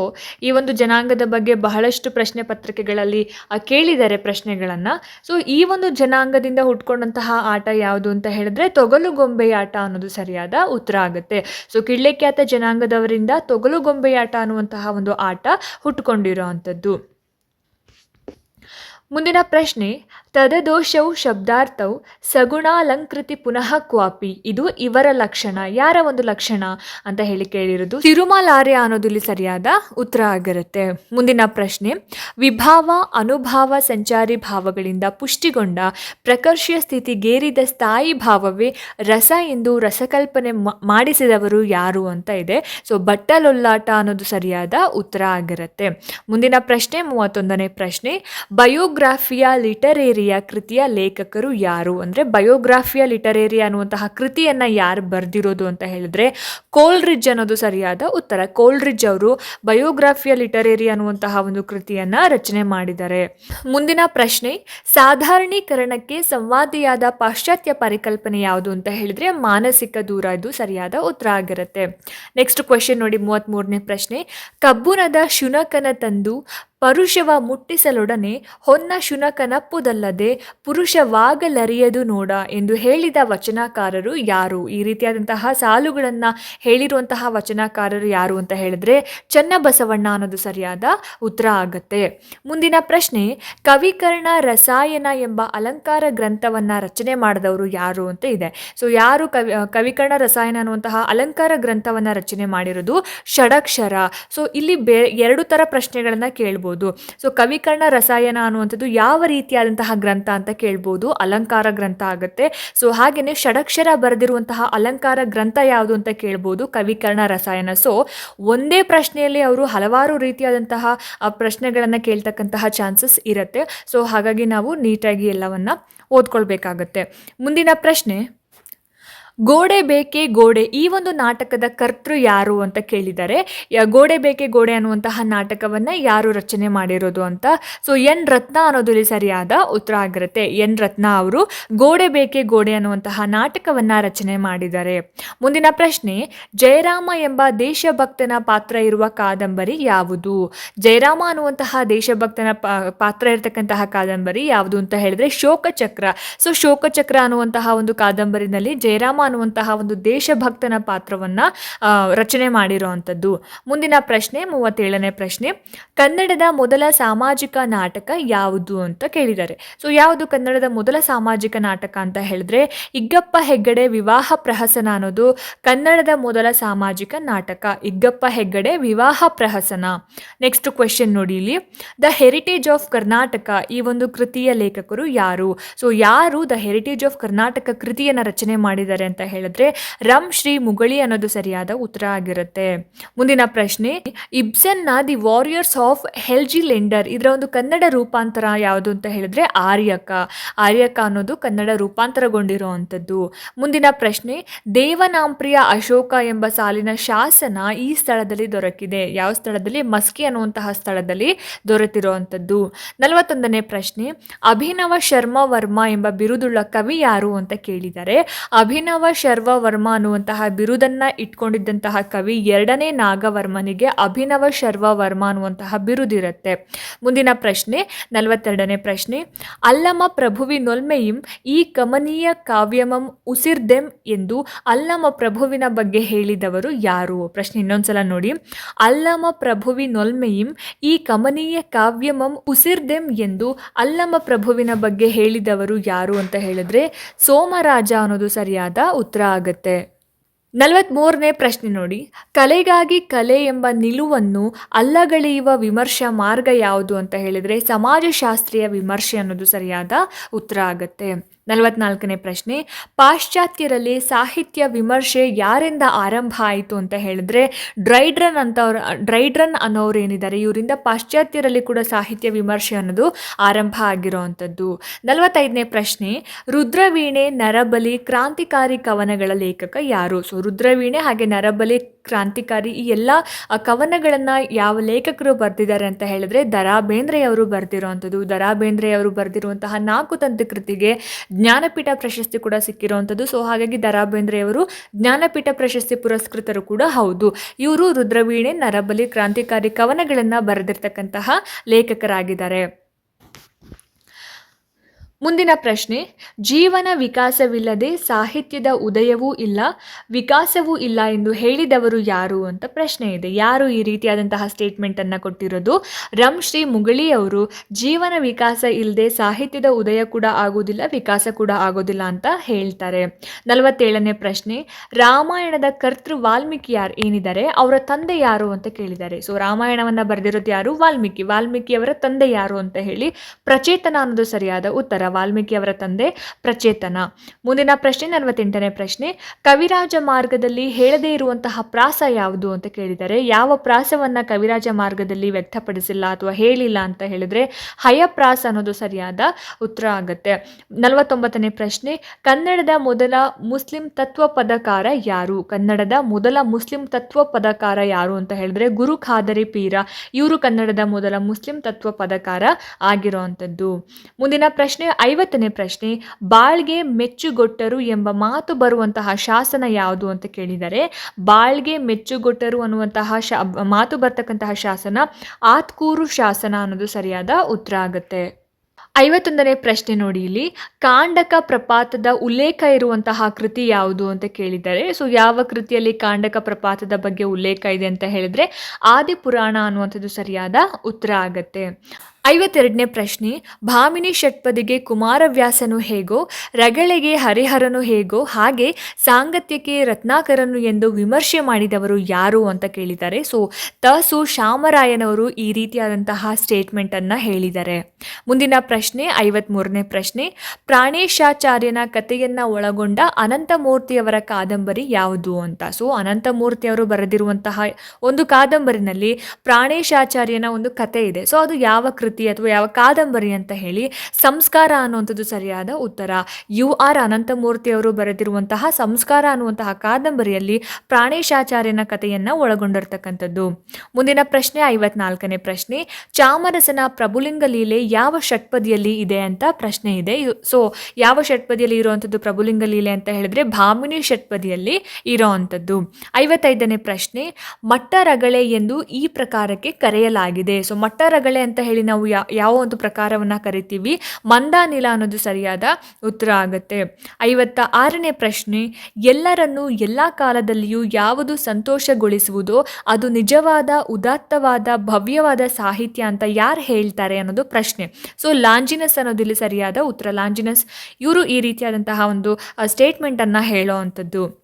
ಈ ಒಂದು ಜನಾಂಗದ ಬಗ್ಗೆ ಬಹಳಷ್ಟು ಪ್ರಶ್ನೆ ಪತ್ರಿಕೆಗಳಲ್ಲಿ ಕೇಳಿದ್ದಾರೆ ಪ್ರಶ್ನೆಗಳನ್ನು. ಸೊ ಈ ಒಂದು ಜನಾಂಗದಿಂದ ಹುಟ್ಕೊಂಡಂತಹ ಆಟ ಯಾವುದು ಅಂತ ಹೇಳಿದ್ರೆ ತೊಗಲುಗೊಂಬೆ ಆಟ ಅನ್ನೋದು ಸರಿಯಾದ ಉತ್ತರ ಆಗುತ್ತೆ. ಸೊ ಕಿಳ್ಳೆಕ್ಯಾತ ಜನಾಂಗದವರಿಂದ ತೊಗಲುಗೊಂಬೆ ಆಟ ಅನ್ನುವಂತಹ ಒಂದು ಆಟ ಹುಟ್ಕೊಂಡಿರೋ ಅಂಥದ್ದು ಮುಂದಿನ ಪ್ರಶ್ನೆ ತದದೋಷವು ಶಬ್ದಾರ್ಥವು ಸಗುಣಾಲಂಕೃತಿ ಪುನಃ ಕ್ವಾಪಿ. ಇದು ಇವರ ಲಕ್ಷಣ. ಯಾರ ಒಂದು ಲಕ್ಷಣ ಅಂತ ಹೇಳಿ ಕೇಳಿರೋದು? ತಿರುಮಲಾರ್ಯ ಅನ್ನೋದು ಇಲ್ಲಿ ಸರಿಯಾದ ಉತ್ತರ ಆಗಿರುತ್ತೆ. ಮುಂದಿನ ಪ್ರಶ್ನೆ. ವಿಭಾವ, ಅನುಭಾವ, ಸಂಚಾರಿ ಭಾವಗಳಿಂದ ಪುಷ್ಟಿಗೊಂಡ ಪ್ರಕರ್ಷಿಯ ಸ್ಥಿತಿಗೇರಿದ ಸ್ಥಾಯಿ ಭಾವವೇ ರಸ ಎಂದು ರಸಕಲ್ಪನೆ ಮಾಡಿಸಿದವರು ಯಾರು ಅಂತ ಇದೆ. ಸೊ, ಬಟ್ಟಲೊಲ್ಲಾಟ ಅನ್ನೋದು ಸರಿಯಾದ ಉತ್ತರ ಆಗಿರುತ್ತೆ. ಮುಂದಿನ ಪ್ರಶ್ನೆ, ಮೂವತ್ತೊಂದನೇ ಪ್ರಶ್ನೆ. ಬಯೋಗ್ರಾಫಿಯಾ ಲಿಟರೇರಿಯ ಕೃತಿಯ ಲೇಖಕರು ಯಾರು? ಅಂದರೆ ಬಯೋಗ್ರಾಫಿಯ ಲಿಟರೇರಿಯಾ ಅನ್ನುವಂತಹ ಕೃತಿಯನ್ನು ಯಾರು ಬರೆದಿರೋದು ಅಂತ ಹೇಳಿದ್ರೆ ಕೋಲ್ರಿಡ್ಜ್ ಅನ್ನೋದು ಸರಿಯಾದ ಉತ್ತರ. ಕೋಲ್ರಿಡ್ಜ್ ಅವರು ಬಯೋಗ್ರಾಫಿಯ ಲಿಟರೇರಿ ಅನ್ನುವಂತಹ ಒಂದು ಕೃತಿಯನ್ನು ರಚನೆ ಮಾಡಿದ್ದಾರೆ. ಮುಂದಿನ ಪ್ರಶ್ನೆ, ಸಾಧಾರಣೀಕರಣಕ್ಕೆ ಸಂವಾದಿಯಾದ ಪಾಶ್ಚಾತ್ಯ ಪರಿಕಲ್ಪನೆ ಯಾವುದು ಅಂತ ಹೇಳಿದ್ರೆ ಮಾನಸಿಕ ದೂರ ಇದು ಸರಿಯಾದ ಉತ್ತರ ಆಗಿರುತ್ತೆ. ನೆಕ್ಸ್ಟ್ ಕ್ವೆಶನ್ ನೋಡಿ ಮೂವತ್ತ್ಮೂರನೇ ಪ್ರಶ್ನೆ, ಕಬ್ಬುನದ ಶುನಕನ ತಂದು ಪರುಷವ ಮುಟ್ಟಿಸಲೊಡನೆ ಹೊನ್ನ ಶುನಕನಪ್ಪುದಲ್ಲದೆ ಪುರುಷವಾಗಲರಿಯದು ನೋಡ ಎಂದು ಹೇಳಿದ ವಚನಕಾರರು ಯಾರು? ಈ ರೀತಿಯಾದಂತಹ ಸಾಲುಗಳನ್ನು ಹೇಳಿರುವಂತಹ ವಚನಕಾರರು ಯಾರು ಅಂತ ಹೇಳಿದ್ರೆ ಚನ್ನಬಸವಣ್ಣ ಅನ್ನೋದು ಸರಿಯಾದ ಉತ್ತರ ಆಗತ್ತೆ. ಮುಂದಿನ ಪ್ರಶ್ನೆ, ಕವಿಕರ್ಣ ರಸಾಯನ ಎಂಬ ಅಲಂಕಾರ ಗ್ರಂಥವನ್ನ ರಚನೆ ಮಾಡಿದವರು ಯಾರು ಅಂತ ಇದೆ. ಸೊ ಯಾರು ಕವಿ ಕವಿಕರ್ಣ ರಸಾಯನ ಅನ್ನುವಂತಹ ಅಲಂಕಾರ ಗ್ರಂಥವನ್ನ ರಚನೆ ಮಾಡಿರೋದು ಷಡಕ್ಷರ. ಸೊ ಇಲ್ಲಿ ಬೇ, ಎರಡು ತರ ಪ್ರಶ್ನೆಗಳನ್ನು ಕೇಳ್ಬೋದು. ಸೊ ಕವಿಕರ್ಣ ರಸಾಯನ ಅನ್ನುವಂಥದ್ದು ಯಾವ ರೀತಿಯಾದಂತಹ ಗ್ರಂಥ ಅಂತ ಕೇಳ್ಬೋದು. ಅಲಂಕಾರ ಗ್ರಂಥ ಆಗುತ್ತೆ. ಸೊ ಹಾಗೆಯೇ ಷಡಕ್ಷರ ಬರೆದಿರುವಂತಹ ಅಲಂಕಾರ ಗ್ರಂಥ ಯಾವುದು ಅಂತ ಕೇಳ್ಬೋದು. ಕವಿಕರ್ಣ ರಸಾಯನ. ಸೊ ಒಂದೇ ಪ್ರಶ್ನೆಯಲ್ಲಿ ಅವರು ಹಲವಾರು ರೀತಿಯಾದಂತಹ ಪ್ರಶ್ನೆಗಳನ್ನ ಕೇಳ್ತಕ್ಕಂತಹ ಚಾನ್ಸಸ್ ಇರುತ್ತೆ. ಸೊ ಹಾಗಾಗಿ ನಾವು ನೀಟಾಗಿ ಎಲ್ಲವನ್ನು ಓದ್ಕೊಳ್ಬೇಕಾಗತ್ತೆ. ಮುಂದಿನ ಪ್ರಶ್ನೆ. ಗೋಡೆ ಬೇಕೆ ಗೋಡೆ, ಈ ಒಂದು ನಾಟಕದ ಕರ್ತೃ ಯಾರು ಅಂತ ಕೇಳಿದ್ದಾರೆ ಗೋಡೆ ಬೇಕೆ ಗೋಡೆ ಅನ್ನುವಂತಹ ನಾಟಕವನ್ನ ಯಾರು ರಚನೆ ಮಾಡಿರೋದು ಅಂತ, ಸೊ ಎನ್ ರತ್ನ ಅನ್ನೋದು ಇಲ್ಲಿ ಸರಿಯಾದ ಉತ್ತರ ಆಗಿರುತ್ತೆ. ಎನ್ ರತ್ನ ಅವರು ಗೋಡೆ ಬೇಕೆ ಗೋಡೆ ಅನ್ನುವಂತಹ ನಾಟಕವನ್ನ ರಚನೆ ಮಾಡಿದ್ದಾರೆ ಮುಂದಿನ ಪ್ರಶ್ನೆ, ಜಯರಾಮ ಎಂಬ ದೇಶಭಕ್ತನ ಪಾತ್ರ ಇರುವ ಕಾದಂಬರಿ ಯಾವುದು? ಜಯರಾಮ ಅನ್ನುವಂತಹ ದೇಶಭಕ್ತನ ಪಾತ್ರ ಇರತಕ್ಕಂತಹ ಕಾದಂಬರಿ ಯಾವುದು ಅಂತ ಹೇಳಿದ್ರೆ ಶೋಕಚಕ್ರ. ಸೊ ಶೋಕಚಕ್ರ ಅನ್ನುವಂತಹ ಒಂದು ಕಾದಂಬರಿನಲ್ಲಿ ಜಯರಾಮ ಅನ್ನುವಂತಹ ಒಂದು ದೇಶಭಕ್ತನ ಪಾತ್ರವನ್ನ ರಚನೆ ಮಾಡಿರುವಂಥದ್ದು ಮುಂದಿನ ಪ್ರಶ್ನೆ, ಮೂವತ್ತೇಳನೇ ಪ್ರಶ್ನೆ. ಕನ್ನಡದ ಮೊದಲ ಸಾಮಾಜಿಕ ನಾಟಕ ಯಾವುದು ಅಂತ ಕೇಳಿದ್ದಾರೆ. ಸೊ ಯಾವುದು ಕನ್ನಡದ ಮೊದಲ ಸಾಮಾಜಿಕ ನಾಟಕ ಅಂತ ಹೇಳಿದ್ರೆ, ಇಗ್ಗಪ್ಪ ಹೆಗ್ಗಡೆ ವಿವಾಹ ಪ್ರಹಸನ ಅನ್ನೋದು ಕನ್ನಡದ ಮೊದಲ ಸಾಮಾಜಿಕ ನಾಟಕ. ಇಗ್ಗಪ್ಪ ಹೆಗ್ಗಡೆ ವಿವಾಹ ಪ್ರಹಸನ. ನೆಕ್ಸ್ಟ್ ಕ್ವೆಶನ್ ನೋಡಿ ಇಲ್ಲಿ. ದ ಹೆರಿಟೇಜ್ ಆಫ್ ಕರ್ನಾಟಕ ಈ ಒಂದು ಕೃತಿಯ ಲೇಖಕರು ಯಾರು? ಸೊ ಯಾರು ದ ಹೆರಿಟೇಜ್ ಆಫ್ ಕರ್ನಾಟಕ ಕೃತಿಯನ್ನು ರಚನೆ ಮಾಡಿದ್ದಾರೆ ಅಂತ ಹೇಳಿದ್ರೆ, ರಂ ಶ್ರೀ ಮುಗಳಿ ಅನ್ನೋದು ಸರಿಯಾದ ಉತ್ತರ ಆಗಿರುತ್ತೆ. ಮುಂದಿನ ಪ್ರಶ್ನೆ ಇಬ್ಸನ್ನ ದಿ ವಾರಿಯರ್ಸ್ ಆಫ್ ಹೆಲ್ಜಿ ಲೆಂಡರ್ ಇದರ ಒಂದು ಕನ್ನಡ ರೂಪಾಂತರ ಯಾವುದು ಅಂತ ಹೇಳಿದ್ರೆ, ಆರ್ಯಕ. ಆರ್ಯಕ ಅನ್ನೋದು ಕನ್ನಡ ರೂಪಾಂತರಗೊಂಡಿರುವಂಥದ್ದು. ಮುಂದಿನ ಪ್ರಶ್ನೆ, ದೇವನಾಂಪ್ರಿಯ ಅಶೋಕ ಎಂಬ ಸಾಲಿನ ಶಾಸನ ಈ ಸ್ಥಳದಲ್ಲಿ ದೊರಕಿದೆ. ಯಾವ ಸ್ಥಳದಲ್ಲಿ? ಮಸ್ಕಿ ಅನ್ನುವಂತಹ ಸ್ಥಳದಲ್ಲಿ ದೊರೆತಿರುವಂಥದ್ದು. ನಲವತ್ತೊಂದನೇ ಪ್ರಶ್ನೆ, ಅಭಿನವ ಶರ್ಮ ವರ್ಮ ಎಂಬ ಬಿರುದುಳ್ಳ ಕವಿ ಯಾರು? ಅಂತ ಕೇಳಿದ್ದಾರೆ ಅಭಿನವ ಶರ್ವ ವರ್ಮ ಅನ್ನುವಂತಹ ಬಿರುದನ್ನು ಇಟ್ಕೊಂಡಿದ್ದಂತಹ ಕವಿ ಎರಡನೇ ನಾಗವರ್ಮನಿಗೆ ಅಭಿನವ ಶರ್ವ ವರ್ಮ ಅನ್ನುವಂತಹ ಬಿರುದಿರುತ್ತೆ. ಮುಂದಿನ ಪ್ರಶ್ನೆ, ನಲವತ್ತೆರಡನೇ ಪ್ರಶ್ನೆ. ಅಲ್ಲಮ ಪ್ರಭುವಿನೊಲ್ಮೆಯಿಂ ಈ ಕಮನೀಯ ಕಾವ್ಯಮಂ ಉಸಿರ್ದೆಂ ಎಂದು ಅಲ್ಲಮ ಪ್ರಭುವಿನ ಬಗ್ಗೆ ಹೇಳಿದವರು ಯಾರು? ಪ್ರಶ್ನೆ ಇನ್ನೊಂದ್ಸಲ ನೋಡಿ. ಅಲ್ಲಮ ಪ್ರಭುವಿನೊಲ್ಮೆಯಿಂ ಈ ಕಮನೀಯ ಕಾವ್ಯಮಂ ಉಸಿರ್ದೆಂ ಎಂದು ಅಲ್ಲಮ ಪ್ರಭುವಿನ ಬಗ್ಗೆ ಹೇಳಿದವರು ಯಾರು ಅಂತ ಹೇಳಿದ್ರೆ ಸೋಮರಾಜ ಅನ್ನೋದು ಸರಿಯಾದ ಉತ್ತರ ಆಗತ್ತೆ. ನಲವತ್ತ್ಮೂರನೇ ಪ್ರಶ್ನೆ ನೋಡಿ. ಕಲೆಗಾಗಿ ಕಲೆ ಎಂಬ ನಿಲುವನ್ನು ಅಲ್ಲಗಳೆಯುವ ವಿಮರ್ಶಾ ಮಾರ್ಗ ಯಾವುದು ಅಂತ ಹೇಳಿದರೆ ಸಮಾಜಶಾಸ್ತ್ರೀಯ ವಿಮರ್ಶೆ ಅನ್ನೋದು ಸರಿಯಾದ ಉತ್ತರ ಆಗತ್ತೆ. ನಲವತ್ನಾಲ್ಕನೇ ಪ್ರಶ್ನೆ, ಪಾಶ್ಚಾತ್ಯರಲ್ಲಿ ಸಾಹಿತ್ಯ ವಿಮರ್ಶೆ ಯಾರಿಂದ ಆರಂಭ ಆಯಿತು ಅಂತ ಹೇಳಿದ್ರೆ, ಡ್ರೈಡ್ರನ್ ಅಂತವ್ರ, ಡ್ರೈಡ್ರನ್ ಅನ್ನೋರು ಏನಿದ್ದಾರೆ ಇವರಿಂದ ಪಾಶ್ಚಾತ್ಯರಲ್ಲಿ ಕೂಡ ಸಾಹಿತ್ಯ ವಿಮರ್ಶೆ ಅನ್ನೋದು ಆರಂಭ ಆಗಿರೋವಂಥದ್ದು ನಲವತ್ತೈದನೇ ಪ್ರಶ್ನೆ, ರುದ್ರವೀಣೆ ನರಬಲಿ ಕ್ರಾಂತಿಕಾರಿ ಕವನಗಳ ಲೇಖಕ ಯಾರು? ಸೊ ರುದ್ರವೀಣೆ ಹಾಗೆ ನರಬಲಿ ಕ್ರಾಂತಿಕಾರಿ ಈ ಎಲ್ಲ ಕವನಗಳನ್ನು ಕವನಗಳನ್ನ ಯಾವ ಲೇಖಕರು ಬರೆದಿದ್ದಾರೆ ಅಂತ ಹೇಳಿದ್ರೆ ದರಾ ಬೇಂದ್ರೆಯವರು ಬರೆದಿರುವಂಥದ್ದು ದರಾ ಬೇಂದ್ರೆಯವರು ಬರೆದಿರುವಂತಹ ನಾಲ್ಕು ತಂತ್ರ ಕೃತಿಗೆ ಜ್ಞಾನಪೀಠ ಪ್ರಶಸ್ತಿ ಕೂಡ ಸಿಕ್ಕಿರುವಂಥದ್ದು. ಸೊ ಹಾಗಾಗಿ ದರಾ ಬೇಂದ್ರೆಯವರು ಜ್ಞಾನಪೀಠ ಪ್ರಶಸ್ತಿ ಪುರಸ್ಕೃತರು ಕೂಡ ಹೌದು. ಇವರು ರುದ್ರವೀಣೆ ನರಬಲಿ ಕ್ರಾಂತಿಕಾರಿ ಕವನಗಳನ್ನು ಬರೆದಿರ್ತಕ್ಕಂತಹ ಲೇಖಕರಾಗಿದ್ದಾರೆ. ಮುಂದಿನ ಪ್ರಶ್ನೆ, ಜೀವನ ವಿಕಾಸವಿಲ್ಲದೆ ಸಾಹಿತ್ಯದ ಉದಯವೂ ಇಲ್ಲ, ವಿಕಾಸವೂ ಇಲ್ಲ ಎಂದು ಹೇಳಿದವರು ಯಾರು ಅಂತ ಪ್ರಶ್ನೆ ಇದೆ. ಯಾರು ಈ ರೀತಿಯಾದಂತಹ ಸ್ಟೇಟ್ಮೆಂಟನ್ನು ಕೊಟ್ಟಿರೋದು? ರಂ. ಶ್ರೀ ಮುಗಳಿ ಅವರು, ಜೀವನ ವಿಕಾಸ ಇಲ್ಲದೆ ಸಾಹಿತ್ಯದ ಉದಯ ಕೂಡ ಆಗೋದಿಲ್ಲ ವಿಕಾಸ ಕೂಡ ಆಗೋದಿಲ್ಲ ಅಂತ ಹೇಳ್ತಾರೆ. ನಲವತ್ತೇಳನೇ ಪ್ರಶ್ನೆ, ರಾಮಾಯಣದ ಕರ್ತೃ ವಾಲ್ಮೀಕಿ ಯಾರು ಏನಿದ್ದಾರೆ? ಅವರ ತಂದೆ ಯಾರು ಅಂತ ಕೇಳಿದ್ದಾರೆ. ಸೊ ರಾಮಾಯಣವನ್ನ ಬರೆದಿರೋದು ಯಾರು? ವಾಲ್ಮೀಕಿ. ವಾಲ್ಮೀಕಿಯವರ ತಂದೆ ಯಾರು ಅಂತ ಹೇಳಿ ಪ್ರಚೇತನ ಅನ್ನೋದು ಸರಿಯಾದ ಉತ್ತರ ವಾಲ್ಮೀಕಿ ಅವರ ತಂದೆ ಪ್ರಚೇತನ. ಮುಂದಿನ ಪ್ರಶ್ನೆ, ನಲವತ್ತೆಂಟನೇ ಪ್ರಶ್ನೆ. ಕವಿರಾಜ ಮಾರ್ಗದಲ್ಲಿ ಹೇಳದೇ ಇರುವಂತಹ ಪ್ರಾಸ ಯಾವುದು ಅಂತ ಕೇಳಿದರೆ, ಯಾವ ಪ್ರಾಸವನ್ನ ಕವಿರಾಜ ಮಾರ್ಗದಲ್ಲಿ ವ್ಯಕ್ತಪಡಿಸಿಲ್ಲ ಅಥವಾ ಹೇಳಿಲ್ಲ ಅಂತ ಹೇಳಿದ್ರೆ ಹಯಪ್ರಾಸ ಅನ್ನೋದು ಸರಿಯಾದ ಉತ್ತರ ಆಗುತ್ತೆ. ನಲವತ್ತೊಂಬತ್ತನೇ ಪ್ರಶ್ನೆ. ಕನ್ನಡದ ಮೊದಲ ಮುಸ್ಲಿಂ ತತ್ವ ಪದಕಾರ ಯಾರು? ಕನ್ನಡದ ಮೊದಲ ಮುಸ್ಲಿಂ ತತ್ವ ಪದಕಾರ ಯಾರು ಅಂತ ಹೇಳಿದ್ರೆ ಗುರು ಖಾದರಿ ಪೀರ. ಇವರು ಕನ್ನಡದ ಮೊದಲ ಮುಸ್ಲಿಂ ತತ್ವ ಪದಕಾರ ಆಗಿರುವಂಥದ್ದು ಮುಂದಿನ ಪ್ರಶ್ನೆ. ಐವತ್ತನೇ ಪ್ರಶ್ನೆ, ಬಾಳ್ಗೆ ಮೆಚ್ಚುಗೊಟ್ಟರು ಎಂಬ ಮಾತು ಬರುವಂತಹ ಶಾಸನ ಯಾವುದು ಅಂತ ಕೇಳಿದರೆ, ಬಾಳ್ಗೆ ಮೆಚ್ಚುಗೊಟ್ಟರು ಅನ್ನುವಂತಹ ಶಾ, ಮಾತು ಬರ್ತಕ್ಕಂತಹ ಶಾಸನ ಆತ್ಕೂರು ಶಾಸನ ಅನ್ನೋದು ಸರಿಯಾದ ಉತ್ತರ ಆಗುತ್ತೆ. ಐವತ್ತೊಂದನೇ ಪ್ರಶ್ನೆ ನೋಡಿ ಇಲ್ಲಿ, ಕಾಂಡಕ ಪ್ರಪಾತದ ಉಲ್ಲೇಖ ಇರುವಂತಹ ಕೃತಿ ಯಾವುದು ಅಂತ ಕೇಳಿದ್ದಾರೆ ಸೊ ಯಾವ ಕೃತಿಯಲ್ಲಿ ಕಾಂಡಕ ಪ್ರಪಾತದ ಬಗ್ಗೆ ಉಲ್ಲೇಖ ಇದೆ ಅಂತ ಹೇಳಿದ್ರೆ, ಆದಿಪುರಾಣ ಅನ್ನುವಂಥದ್ದು ಸರಿಯಾದ ಉತ್ತರ ಆಗತ್ತೆ. ಐವತ್ತೆರಡನೇ ಪ್ರಶ್ನೆ, ಭಾಮಿನಿ ಷಟ್ಪದಿಗೆ ಕುಮಾರವ್ಯಾಸನು ಹೇಗೋ, ರಗಳೆಗೆ ಹರಿಹರನು ಹೇಗೋ, ಹಾಗೆ ಸಾಂಗತ್ಯಕ್ಕೆ ರತ್ನಾಕರನು ಎಂದು ವಿಮರ್ಶೆ ಮಾಡಿದವರು ಯಾರು ಅಂತ ಕೇಳಿದ್ದಾರೆ ಸೊ ತಸು ಶಾಮರಾಯನವರು ಈ ರೀತಿಯಾದಂತಹ ಸ್ಟೇಟ್ಮೆಂಟನ್ನು ಹೇಳಿದ್ದಾರೆ ಮುಂದಿನ ಪ್ರಶ್ನೆ, ಐವತ್ಮೂರನೇ ಪ್ರಶ್ನೆ, ಪ್ರಾಣೇಶಾಚಾರ್ಯನ ಕಥೆಯನ್ನು ಒಳಗೊಂಡ ಅನಂತಮೂರ್ತಿಯವರ ಕಾದಂಬರಿ ಯಾವುದು ಅಂತ? ಸೊ, ಅನಂತಮೂರ್ತಿಯವರು ಬರೆದಿರುವಂತಹ ಒಂದು ಕಾದಂಬರಿನಲ್ಲಿ ಪ್ರಾಣೇಶಾಚಾರ್ಯನ ಒಂದು ಕಥೆ ಇದೆ. ಸೊ, ಅದು ಯಾವ ಕೃತಿ ಅಥವಾ ಯಾವ ಕಾದಂಬರಿ ಅಂತ ಹೇಳಿ ಸಂಸ್ಕಾರ ಅನ್ನುವಂಥದ್ದು ಸರಿಯಾದ ಉತ್ತರ. ಯು ಆರ್ ಅನಂತಮೂರ್ತಿ ಅವರು ಬರೆದಿರುವಂತಹ ಸಂಸ್ಕಾರ ಅನ್ನುವಂತಹ ಕಾದಂಬರಿಯಲ್ಲಿ ಪ್ರಾಣೇಶಾಚಾರ್ಯನ ಕಥೆಯನ್ನು ಒಳಗೊಂಡಿರ್ತಕ್ಕಂಥದ್ದು. ಮುಂದಿನ ಪ್ರಶ್ನೆ, ಐವತ್ನಾಲ್ಕನೇ ಪ್ರಶ್ನೆ, ಚಾಮರಸನ ಪ್ರಭುಲಿಂಗ ಲೀಲೆ ಯಾವ ಷಟ್ಪದಿಯಲ್ಲಿ ಇದೆ ಅಂತ ಪ್ರಶ್ನೆ ಇದೆ. ಸೊ ಯಾವ ಷಟ್ಪದಿಯಲ್ಲಿ ಇರುವಂಥದ್ದು ಪ್ರಭುಲಿಂಗ ಲೀಲೆ ಅಂತ ಹೇಳಿದ್ರೆ ಭಾಮಿನಿ ಷಟ್ಪದಿಯಲ್ಲಿ ಇರೋವಂಥದ್ದು. ಐವತ್ತೈದನೇ ಪ್ರಶ್ನೆ, ಮಟ್ಟರಗಳೆ ಎಂದು ಈ ಪ್ರಕಾರಕ್ಕೆ ಕರೆಯಲಾಗಿದೆ. ಸೊ ಮಟ್ಟರಗಳೆ ಅಂತ ಹೇಳಿ ನಾವು ಯಾ, ಯಾವ ಒಂದು ಪ್ರಕಾರವನ್ನು ಕರಿತೀವಿ? ಮಂದಾನಿಲ ಅನ್ನೋದು ಸರಿಯಾದ ಉತ್ತರ ಆಗುತ್ತೆ. ಐವತ್ತ ಆರನೇ ಪ್ರಶ್ನೆ, ಎಲ್ಲರನ್ನು ಎಲ್ಲ ಕಾಲದಲ್ಲಿಯೂ ಯಾವುದು ಸಂತೋಷಗೊಳಿಸುವುದೋ, ಅದು ನಿಜವಾದ, ಉದಾತ್ತವಾದ, ಭವ್ಯವಾದ ಸಾಹಿತ್ಯ ಅಂತ ಯಾರು ಹೇಳ್ತಾರೆ ಅನ್ನೋದು ಪ್ರಶ್ನೆ. ಸೊ, ಲಾಂಜಿನಸ್ ಅನ್ನೋದಿಲ್ಲಿ ಸರಿಯಾದ ಉತ್ತರ. ಲಾಂಜಿನಸ್, ಇವರು ಈ ರೀತಿಯಾದಂತಹ ಒಂದು ಸ್ಟೇಟ್ಮೆಂಟನ್ನು ಹೇಳೋ ಅಂಥದ್ದು.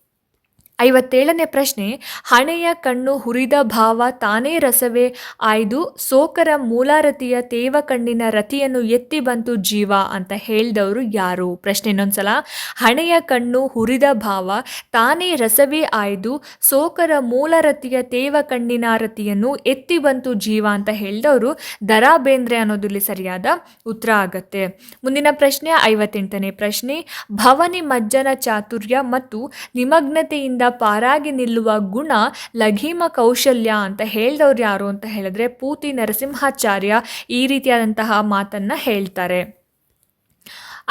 ಐವತ್ತೇಳನೇ ಪ್ರಶ್ನೆ, ಹಣೆಯ ಕಣ್ಣು ಹುರಿದ ಭಾವ ತಾನೇ ರಸವೇ? ಆಯ್ದು ಸೋಕರ ಮೂಲಾರತಿಯ ತೇವ ಕಣ್ಣಿನ ರತಿಯನ್ನು ಎತ್ತಿ ಬಂತು ಜೀವ ಅಂತ ಹೇಳಿದವರು ಯಾರು? ಪ್ರಶ್ನೆ ಇನ್ನೊಂದ್ಸಲ, ಹಣೆಯ ಕಣ್ಣು ಹುರಿದ ಭಾವ ತಾನೇ ರಸವೇ? ಆಯ್ದು ಸೋಕರ ಮೂಲರತಿಯ ತೇವ ಕಣ್ಣಿನ ರತಿಯನ್ನು ಎತ್ತಿ ಬಂತು ಜೀವ ಅಂತ ಹೇಳಿದವರು ದರಾ ಬೇಂದ್ರೆ ಅನ್ನೋದು ಇಲ್ಲಿ ಸರಿಯಾದ ಉತ್ತರ ಆಗತ್ತೆ. ಮುಂದಿನ ಪ್ರಶ್ನೆ, ಐವತ್ತೆಂಟನೇ ಪ್ರಶ್ನೆ, ಭವನಿ ಮಜ್ಜನ ಚಾತುರ್ಯ ಮತ್ತು ನಿಮಗ್ನತೆಯಿಂದ ಪಾರಾಗಿ ನಿಲ್ಲುವ ಗುಣ ಲಘೀಮ ಕೌಶಲ್ಯ ಅಂತ ಹೇಳಿದವ್ರು ಯಾರು ಅಂತ ಹೇಳಿದ್ರೆ ಪೂತಿ ನರಸಿಂಹಾಚಾರ್ಯ ಈ ರೀತಿಯಾದಂತಹ ಮಾತನ್ನ ಹೇಳ್ತಾರೆ.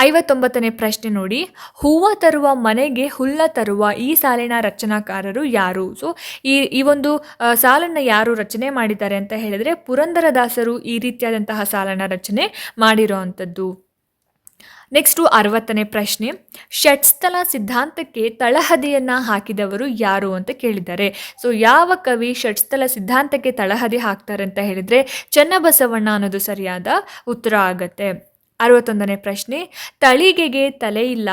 ಐವತ್ತೊಂಬತ್ತನೇ ಪ್ರಶ್ನೆ ನೋಡಿ, ಹೂವ ತರುವ ಮನೆಗೆ ಹುಲ್ಲ ತರುವ ಈ ಸಾಲಿನ ರಚನಾಕಾರರು ಯಾರು? ಸೊ ಈ ಈ ಒಂದು ಸಾಲನ್ನು ಯಾರು ರಚನೆ ಮಾಡಿದ್ದಾರೆ ಅಂತ ಹೇಳಿದರೆ ಪುರಂದರದಾಸರು ಈ ರೀತಿಯಾದಂತಹ ಸಾಲನ ರಚನೆ ಮಾಡಿರೋ ಅಂಥದ್ದು ನೆಕ್ಸ್ಟು ಅರವತ್ತನೇ ಪ್ರಶ್ನೆ. ಷಟ್ಸ್ಥಲ ಸಿದ್ಧಾಂತಕ್ಕೆ ತಳಹದಿಯನ್ನು ಹಾಕಿದವರು ಯಾರು ಅಂತ ಕೇಳಿದ್ದಾರೆ. ಸೊ ಯಾವ ಕವಿ ಷಟ್ಸ್ಥಲ ಸಿದ್ಧಾಂತಕ್ಕೆ ತಳಹದಿ ಹಾಕ್ತಾರೆ ಅಂತ ಹೇಳಿದರೆ, ಚನ್ನಬಸವಣ್ಣ ಅನ್ನೋದು ಸರಿಯಾದ ಉತ್ತರ ಆಗತ್ತೆ. ಅರವತ್ತೊಂದನೇ ಪ್ರಶ್ನೆ, ತಳಿಗೆಗೆ ತಲೆ ಇಲ್ಲ,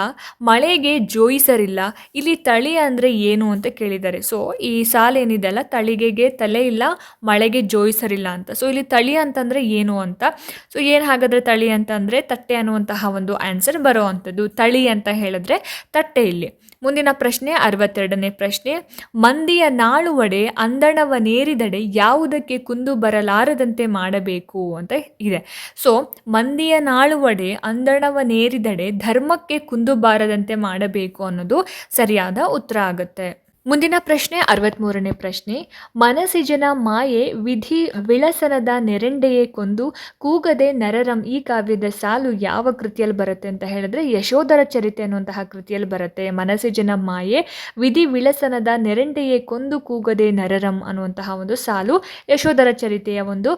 ಮಳೆಗೆ ಜೋಯಿಸರಿಲ್ಲ ಇಲ್ಲಿ ತಳಿ ಅಂದರೆ ಏನು ಅಂತ ಕೇಳಿದ್ದಾರೆ. ಸೊ ಈ ಸಾಲ ಏನಿದೆ ಅಲ್ಲ ತಳಿಗೆಗೆ ತಲೆ ಇಲ್ಲ, ಮಳೆಗೆ ಜೋಯಿಸರಿಲ್ಲ ಅಂತ. ಸೊ ಇಲ್ಲಿ ತಳಿ ಅಂತಂದರೆ ಏನು ಅಂತ? ಸೊ ಏನು ಹಾಗಾದರೆ ತಳಿ ಅಂತಂದರೆ ತಟ್ಟೆ ಅನ್ನುವಂತಹ ಒಂದು ಆನ್ಸರ್ ಬರೋ ಅಂಥದ್ದು ತಳಿ ಅಂತ ಹೇಳಿದ್ರೆ ತಟ್ಟೆ ಇಲ್ಲಿ. ಮುಂದಿನ ಪ್ರಶ್ನೆ, ಅರವತ್ತೆರಡನೇ ಪ್ರಶ್ನೆ. ಮಂದಿಯ ನಾಳುವಡೆ ಅಂದಣವನೇರಿದಡೆ ಯಾವುದಕ್ಕೆ ಕುಂದು ಬರಲಾರದಂತೆ ಮಾಡಬೇಕು ಅಂತ ಇದೆ. ಸೊ ಮಂದಿಯ ನಾಳುವಡೆ ಅಂದಣವನೇರಿದಡೆ ಧರ್ಮಕ್ಕೆ ಕುಂದು ಬಾರದಂತೆ ಮಾಡಬೇಕು ಅನ್ನೋದು ಸರಿಯಾದ ಉತ್ತರ ಆಗುತ್ತೆ. ಮುಂದಿನ ಪ್ರಶ್ನೆ ಅರವತ್ತ್ಮೂರನೇ ಪ್ರಶ್ನೆ. ಮನಸಿಜನ ಮಾಯೆ, ವಿಧಿ ವಿಳಸನದ ನೆರೆಂಡೆಯೇ ಕೊಂದು ಕೂಗದೆ ನರರಂ ಈ ಕಾವ್ಯದ ಸಾಲು ಯಾವ ಕೃತಿಯಲ್ಲಿ ಬರುತ್ತೆ ಅಂತ ಹೇಳಿದ್ರೆ, ಯಶೋಧರ ಚರಿತೆ ಅನ್ನುವಂತಹ ಕೃತಿಯಲ್ಲಿ ಬರುತ್ತೆ. ಮನಸಿಜನ ಮಾಯೆ, ವಿಧಿ ವಿಳಸನದ ನೆರೆಂಡೆಯೇ ಕೊಂದು ಕೂಗದೆ ನರರಂ ಅನ್ನುವಂತಹ ಒಂದು ಸಾಲು ಯಶೋಧರ ಚರಿತೆಯ ಒಂದು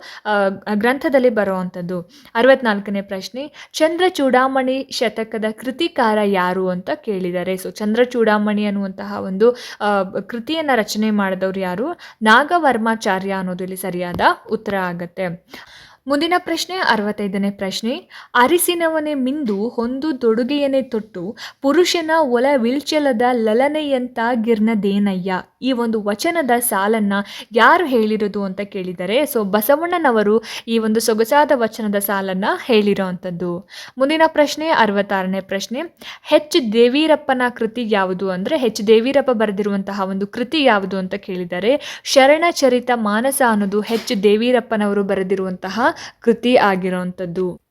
ಗ್ರಂಥದಲ್ಲಿ ಬರುವಂಥದ್ದು. ಅರವತ್ನಾಲ್ಕನೇ ಪ್ರಶ್ನೆ. ಚಂದ್ರ ಚೂಡಾಮಣಿ ಶತಕದ ಕೃತಿಕಾರ ಯಾರು ಅಂತ ಕೇಳಿದ್ದಾರೆ ಸೊ, ಚಂದ್ರ ಚೂಡಾಮಣಿ ಅನ್ನುವಂತಹ ಒಂದು ಕೃತಿಯನ್ನ ರಚನೆ ಮಾಡಿದವರು ಯಾರು? ನಾಗವರ್ಮಾಚಾರ್ಯ ಅನ್ನೋದು ಇಲ್ಲಿ ಸರಿಯಾದ ಉತ್ತರ ಆಗತ್ತೆ. ಮುಂದಿನ ಪ್ರಶ್ನೆ, ಅರವತ್ತೈದನೇ ಪ್ರಶ್ನೆ. ಅರಿಸಿನವನೇ ಮಿಂದು ಹೊಂದು ತೊಡುಗೆಯನೆ ತೊಟ್ಟು ಪುರುಷನ ಒಲ ವಿಲ್ಚಲದ ಲಲನೆಯಂತ ಗಿರ್ನದೇನಯ್ಯ ಈ ಒಂದು ವಚನದ ಸಾಲನ್ನ ಯಾರು ಹೇಳಿರೋದು ಅಂತ ಕೇಳಿದರೆ, ಸೊ ಬಸವಣ್ಣನವರು ಈ ಒಂದು ಸೊಗಸಾದ ವಚನದ ಸಾಲನ್ನ ಹೇಳಿರೋ ಅಂಥದ್ದು. ಮುಂದಿನ ಪ್ರಶ್ನೆ, ಅರವತ್ತಾರನೇ ಪ್ರಶ್ನೆ. ಹೆಚ್ ದೇವೀರಪ್ಪನ ಕೃತಿ ಯಾವುದು ಅಂದರೆ, ಹೆಚ್ ದೇವೀರಪ್ಪ ಬರೆದಿರುವಂತಹ ಒಂದು ಕೃತಿ ಯಾವುದು ಅಂತ ಕೇಳಿದರೆ, ಶರಣಚರಿತ ಮಾನಸ ಅನ್ನೋದು ಹೆಚ್ ದೇವೀರಪ್ಪನವರು ಬರೆದಿರುವಂತಹ ಕೃತಿ ಆಗಿರುವಂಥದ್ದು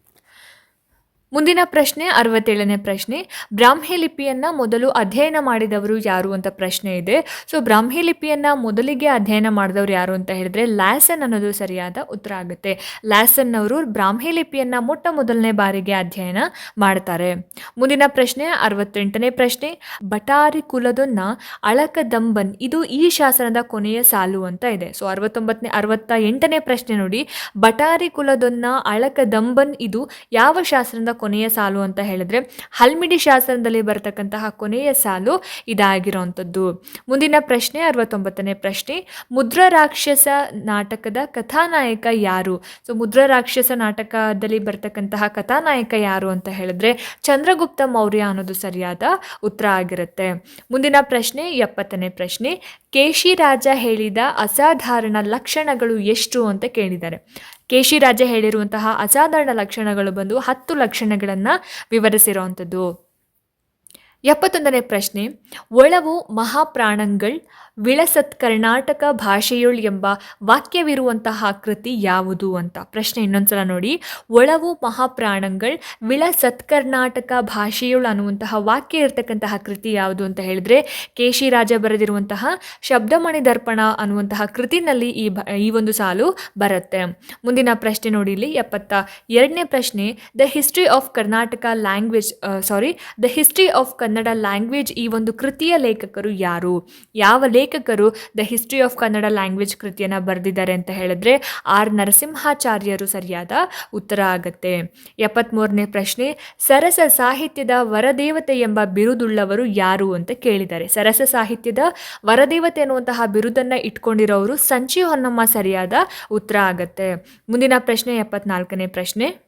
ಮುಂದಿನ ಪ್ರಶ್ನೆ, ಅರವತ್ತೇಳನೇ ಪ್ರಶ್ನೆ. ಬ್ರಾಹ್ಮಿ ಲಿಪಿಯನ್ನ ಮೊದಲು ಅಧ್ಯಯನ ಮಾಡಿದವರು ಯಾರು ಅಂತ ಪ್ರಶ್ನೆ ಇದೆ. ಸೊ ಬ್ರಾಹ್ಮಿ ಲಿಪಿಯನ್ನು ಮೊದಲಿಗೆ ಅಧ್ಯಯನ ಮಾಡಿದವರು ಯಾರು ಅಂತ ಹೇಳಿದ್ರೆ ಲ್ಯಾಸನ್ ಅನ್ನೋದು ಸರಿಯಾದ ಉತ್ತರ ಆಗುತ್ತೆ. ಲ್ಯಾಸನ್ ಅವರು ಬ್ರಾಹ್ಮಿ ಲಿಪಿಯನ್ನ ಮೊಟ್ಟ ಮೊದಲನೇ ಬಾರಿಗೆ ಅಧ್ಯಯನ ಮಾಡ್ತಾರೆ. ಮುಂದಿನ ಪ್ರಶ್ನೆ, ಅರವತ್ತೆಂಟನೇ ಪ್ರಶ್ನೆ. ಬಟಾರಿ ಕುಲದೊನ್ನ ಅಳಕದಂಬನ್ ಇದು ಈ ಶಾಸನದ ಕೊನೆಯ ಸಾಲು ಅಂತ ಇದೆ. ಸೊ ಅರವತ್ತೊಂಬತ್ತನೇ, ಅರವತ್ತ ಎಂಟನೇ ಪ್ರಶ್ನೆ ನೋಡಿ. ಬಟಾರಿ ಕುಲದೊನ್ನ ಅಳಕದಂಬನ್ ಇದು ಯಾವ ಶಾಸನದ ಕೊನೆಯ ಸಾಲು ಅಂತ ಹೇಳಿದ್ರೆ ಹಲ್ಮಿಡಿ ಶಾಸನದಲ್ಲಿ ಬರತಕ್ಕಂತಹ ಕೊನೆಯ ಸಾಲು ಇದಾಗಿರುವಂಥದ್ದು ಮುಂದಿನ ಪ್ರಶ್ನೆ, ಅರವತ್ತೊಂಬತ್ತನೇ ಪ್ರಶ್ನೆ. ಮುದ್ರ ರಾಕ್ಷಸ ನಾಟಕದ ಕಥಾನಾಯಕ ಯಾರು? ಸೊ ಮುದ್ರ ರಾಕ್ಷಸ ನಾಟಕದಲ್ಲಿ ಬರ್ತಕ್ಕಂತಹ ಕಥಾನಾಯಕ ಯಾರು ಅಂತ ಹೇಳಿದ್ರೆ ಚಂದ್ರಗುಪ್ತ ಮೌರ್ಯ ಅನ್ನೋದು ಸರಿಯಾದ ಉತ್ತರ ಆಗಿರುತ್ತೆ. ಮುಂದಿನ ಪ್ರಶ್ನೆ, ಎಪ್ಪತ್ತನೇ ಪ್ರಶ್ನೆ. ಕೇಶಿ ರಾಜ ಹೇಳಿದ ಅಸಾಧಾರಣ ಲಕ್ಷಣಗಳು ಎಷ್ಟು ಅಂತ ಕೇಳಿದ್ದಾರೆ. ಕೇಶಿ ರಾಜ ಹೇಳಿರುವಂತಹ ಅಸಾಧಾರಣ ಲಕ್ಷಣಗಳು ಬಂದು ಹತ್ತು ಲಕ್ಷಣಗಳನ್ನು ವಿವರಿಸಿರುವಂಥದ್ದು. ಎಪ್ಪತ್ತೊಂದನೇ ಪ್ರಶ್ನೆ ಒಳವು ಮಹಾಪ್ರಾಣಂಗಳ್ ವಿಳಸತ್ ಕರ್ನಾಟಕ ಭಾಷೆಯುಳ್ ಎಂಬ ವಾಕ್ಯವಿರುವಂತಹ ಕೃತಿ ಯಾವುದು ಅಂತ? ಪ್ರಶ್ನೆ ಇನ್ನೊಂದ್ಸಲ ನೋಡಿ. ಒಳವು ಮಹಾಪ್ರಾಣಂಗಳ್, ವಿಳಸತ್ ಕರ್ನಾಟಕ ಭಾಷೆಯುಳ್ ಅನ್ನುವಂತಹ ವಾಕ್ಯ ಇರತಕ್ಕಂತಹ ಕೃತಿ ಯಾವುದು ಅಂತ ಹೇಳಿದ್ರೆ ಕೇಶಿರಾಜ ಬರೆದಿರುವಂತಹ ಶಬ್ದಮಣಿ ದರ್ಪಣ ಅನ್ನುವಂತಹ ಕೃತಿನಲ್ಲಿ ಈ ಈ ಒಂದು ಸಾಲು ಬರುತ್ತೆ. ಮುಂದಿನ ಪ್ರಶ್ನೆ ನೋಡಿ ಇಲ್ಲಿ. ಎಪ್ಪತ್ತ ಎರಡನೇ ಪ್ರಶ್ನೆ, the history of Karnataka language sorry the history of Kannada language ಈ ಒಂದು ಕೃತಿಯ ಲೇಖಕರು ಯಾರು? ಯಾವ ಲೇಖಕರು the history of Kannada language ಕೃತಿಯನ್ನು ಬರೆದಿದ್ದಾರೆ ಅಂತ ಹೇಳಿದ್ರೆ ಆರ್ ನರಸಿಂಹಾಚಾರ್ಯರು ಸರಿಯಾದ ಉತ್ತರ ಆಗತ್ತೆ. ಎಪ್ಪತ್ತ್ಮೂರನೇ ಪ್ರಶ್ನೆ, ಸರಸ ಸಾಹಿತ್ಯದ ವರದೇವತೆ ಎಂಬ ಬಿರುದುಳ್ಳವರು ಯಾರು ಅಂತ ಕೇಳಿದ್ದಾರೆ. ಸರಸ ಸಾಹಿತ್ಯದ ವರದೇವತೆ ಅನ್ನುವಂತಹ ಬಿರುದನ್ನು ಇಟ್ಕೊಂಡಿರೋರು ಸಂಚಿ ಹೊನ್ನಮ್ಮ ಸರಿಯಾದ ಉತ್ತರ ಆಗತ್ತೆ. ಮುಂದಿನ ಪ್ರಶ್ನೆ, ಎಪ್ಪತ್ನಾಲ್ಕನೇ ಪ್ರಶ್ನೆ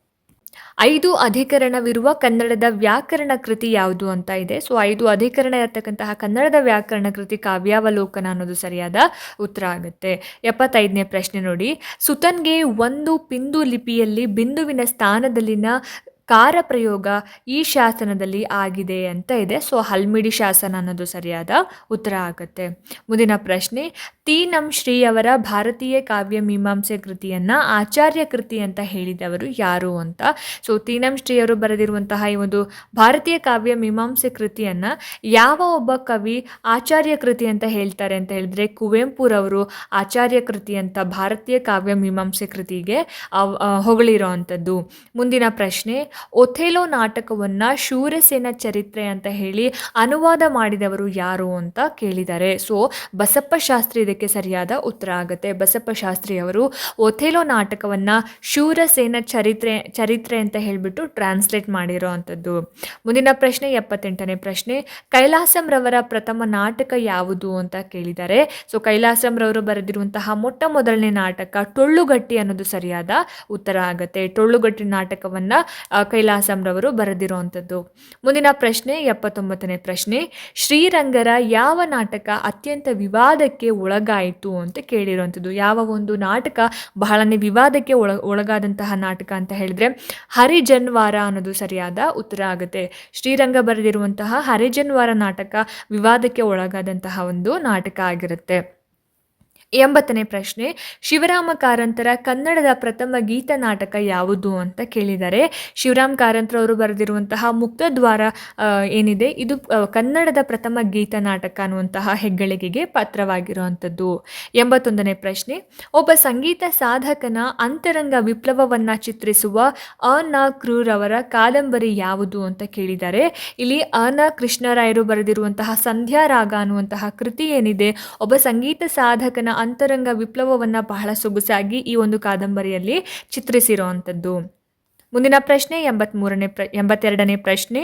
ಐದು ಅಧಿಕರಣವಿರುವ ಕನ್ನಡದ ವ್ಯಾಕರಣ ಕೃತಿ ಯಾವುದು ಅಂತ ಇದೆ. ಸೊ ಐದು ಅಧಿಕರಣ ಇರತಕ್ಕಂತಹ ಕನ್ನಡದ ವ್ಯಾಕರಣ ಕೃತಿ ಕಾವ್ಯಾವಲೋಕನ ಅನ್ನೋದು ಸರಿಯಾದ ಉತ್ತರ ಆಗುತ್ತೆ. ಎಪ್ಪತ್ತೈದನೇ ಪ್ರಶ್ನೆ ನೋಡಿ. ಸುತನ್ಗೆ ಒಂದು ಪಿಂದು ಲಿಪಿಯಲ್ಲಿ ಬಿಂದುವಿನ ಸ್ಥಾನದಲ್ಲಿನ ಕಾರ ಪ್ರಯೋಗ ಈ ಶಾಸನದಲ್ಲಿ ಆಗಿದೆ ಅಂತ ಇದೆ. ಸೊ ಹಲ್ಮಿಡಿ ಶಾಸನ ಅನ್ನೋದು ಸರಿಯಾದ ಉತ್ತರ ಆಗುತ್ತೆ. ಮುಂದಿನ ಪ್ರಶ್ನೆ, ತೀನಂ ಶ್ರೀಯವರ ಭಾರತೀಯ ಕಾವ್ಯ ಮೀಮಾಂಸೆ ಕೃತಿಯನ್ನು ಆಚಾರ್ಯ ಕೃತಿ ಅಂತ ಹೇಳಿದವರು ಯಾರು ಅಂತ? ಸೊ ತೀನಂ ಶ್ರೀಯವರು ಬರೆದಿರುವಂತಹ ಈ ಒಂದು ಭಾರತೀಯ ಕಾವ್ಯ ಮೀಮಾಂಸೆ ಕೃತಿಯನ್ನು ಯಾವ ಒಬ್ಬ ಕವಿ ಆಚಾರ್ಯ ಕೃತಿ ಅಂತ ಹೇಳ್ತಾರೆ ಅಂತ ಹೇಳಿದ್ರೆ, ಕುವೆಂಪುರವರು ಆಚಾರ್ಯ ಕೃತಿ ಅಂತ ಭಾರತೀಯ ಕಾವ್ಯ ಮೀಮಾಂಸೆ ಕೃತಿಗೆ ಹೊಗಳಿರೋ ಅಂಥದ್ದು. ಮುಂದಿನ ಪ್ರಶ್ನೆ ಒಥೆಲೋ ನಾಟಕವನ್ನು ಶೂರಸೇನ ಚರಿತ್ರೆ ಅಂತ ಹೇಳಿ ಅನುವಾದ ಮಾಡಿದವರು ಯಾರು ಅಂತ ಕೇಳಿದ್ದಾರೆ ಸೊ, ಬಸಪ್ಪ ಶಾಸ್ತ್ರಿ ಇದಕ್ಕೆ ಸರಿಯಾದ ಉತ್ತರ ಆಗುತ್ತೆ. ಬಸಪ್ಪ ಶಾಸ್ತ್ರಿ ಅವರು ಒಥೆಲೋ ನಾಟಕವನ್ನು ಶೂರಸೇನ ಚರಿತ್ರೆ ಚರಿತ್ರೆ ಅಂತ ಹೇಳಿಬಿಟ್ಟು ಟ್ರಾನ್ಸ್ಲೇಟ್ ಮಾಡಿರೋ ಅಂಥದ್ದು. ಮುಂದಿನ ಪ್ರಶ್ನೆ, ಎಪ್ಪತ್ತೆಂಟನೇ ಪ್ರಶ್ನೆ. ಕೈಲಾಸಂರವರ ಪ್ರಥಮ ನಾಟಕ ಯಾವುದು ಅಂತ ಕೇಳಿದ್ದಾರೆ ಸೊ, ಕೈಲಾಸಂರವರು ಬರೆದಿರುವಂತಹ ಮೊಟ್ಟ ಮೊದಲನೇ ನಾಟಕ ಟೊಳ್ಳುಗಟ್ಟಿ ಅನ್ನೋದು ಸರಿಯಾದ ಉತ್ತರ ಆಗುತ್ತೆ. ಟೊಳ್ಳುಗಟ್ಟಿ ನಾಟಕವನ್ನ ಕೈಲಾಸಂರವರು ಬರೆದಿರುವಂಥದ್ದು. ಮುಂದಿನ ಪ್ರಶ್ನೆ, ಎಪ್ಪತ್ತೊಂಬತ್ತನೇ ಪ್ರಶ್ನೆ. ಶ್ರೀರಂಗರ ಯಾವ ನಾಟಕ ಅತ್ಯಂತ ವಿವಾದಕ್ಕೆ ಒಳಗಾಯಿತು ಅಂತ ಕೇಳಿರುವಂಥದ್ದು. ಯಾವ ಒಂದು ನಾಟಕ ಬಹಳನೇ ವಿವಾದಕ್ಕೆ ಒಳ, ಒಳಗಾದಂತಹ ನಾಟಕ ಅಂತ ಹೇಳಿದ್ರೆ, ಹರಿಜನ್ವಾರ ಅನ್ನೋದು ಸರಿಯಾದ ಉತ್ತರ ಆಗುತ್ತೆ. ಶ್ರೀರಂಗ ಬರೆದಿರುವಂತಹ ಹರಿಜನ್ವಾರ ನಾಟಕ ವಿವಾದಕ್ಕೆ ಒಳಗಾದಂತಹ ಒಂದು ನಾಟಕ ಆಗಿರುತ್ತೆ. ಎಂಬತ್ತನೇ ಪ್ರಶ್ನೆ, ಶಿವರಾಮ ಕಾರಂತರ ಕನ್ನಡದ ಪ್ರಥಮ ಗೀತ ನಾಟಕ ಯಾವುದು ಅಂತ ಕೇಳಿದ್ದಾರೆ ಶಿವರಾಮ್ ಕಾರಂತರವರು ಬರೆದಿರುವಂತಹ ಮುಕ್ತದ್ವಾರ ಏನಿದೆ? ಇದು ಕನ್ನಡದ ಪ್ರಥಮ ಗೀತ ನಾಟಕ ಅನ್ನುವಂತಹ ಹೆಗ್ಗಳಿಕೆಗೆ ಪಾತ್ರವಾಗಿರುವಂಥದ್ದು. ಎಂಬತ್ತೊಂದನೇ ಪ್ರಶ್ನೆ, ಒಬ್ಬ ಸಂಗೀತ ಸಾಧಕನ ಅಂತರಂಗ ವಿಪ್ಲವವನ್ನು ಚಿತ್ರಿಸುವ ಅನ ಕ್ರೂರವರ ಕಾದಂಬರಿ ಯಾವುದು ಅಂತ ಕೇಳಿದ್ದಾರೆ ಇಲ್ಲಿ ಅನ ಕೃಷ್ಣರಾಯರು ಬರೆದಿರುವಂತಹ ಸಂಧ್ಯಾ ರಾಗ ಅನ್ನುವಂತಹ ಕೃತಿ ಏನಿದೆ? ಒಬ್ಬ ಸಂಗೀತ ಸಾಧಕನ ಅಂತರಂಗ ವಿಪ್ಲವವನ್ನು ಬಹಳ ಸೊಗಸಾಗಿ ಈ ಒಂದು ಕಾದಂಬರಿಯಲ್ಲಿ ಚಿತ್ರಿಸಿರುವಂಥದ್ದು. ಮುಂದಿನ ಪ್ರಶ್ನೆ, ಎಂಬತ್ಮೂರನೇ ಪ್ರ, ಎಂಬತ್ತೆರಡನೇ ಪ್ರಶ್ನೆ.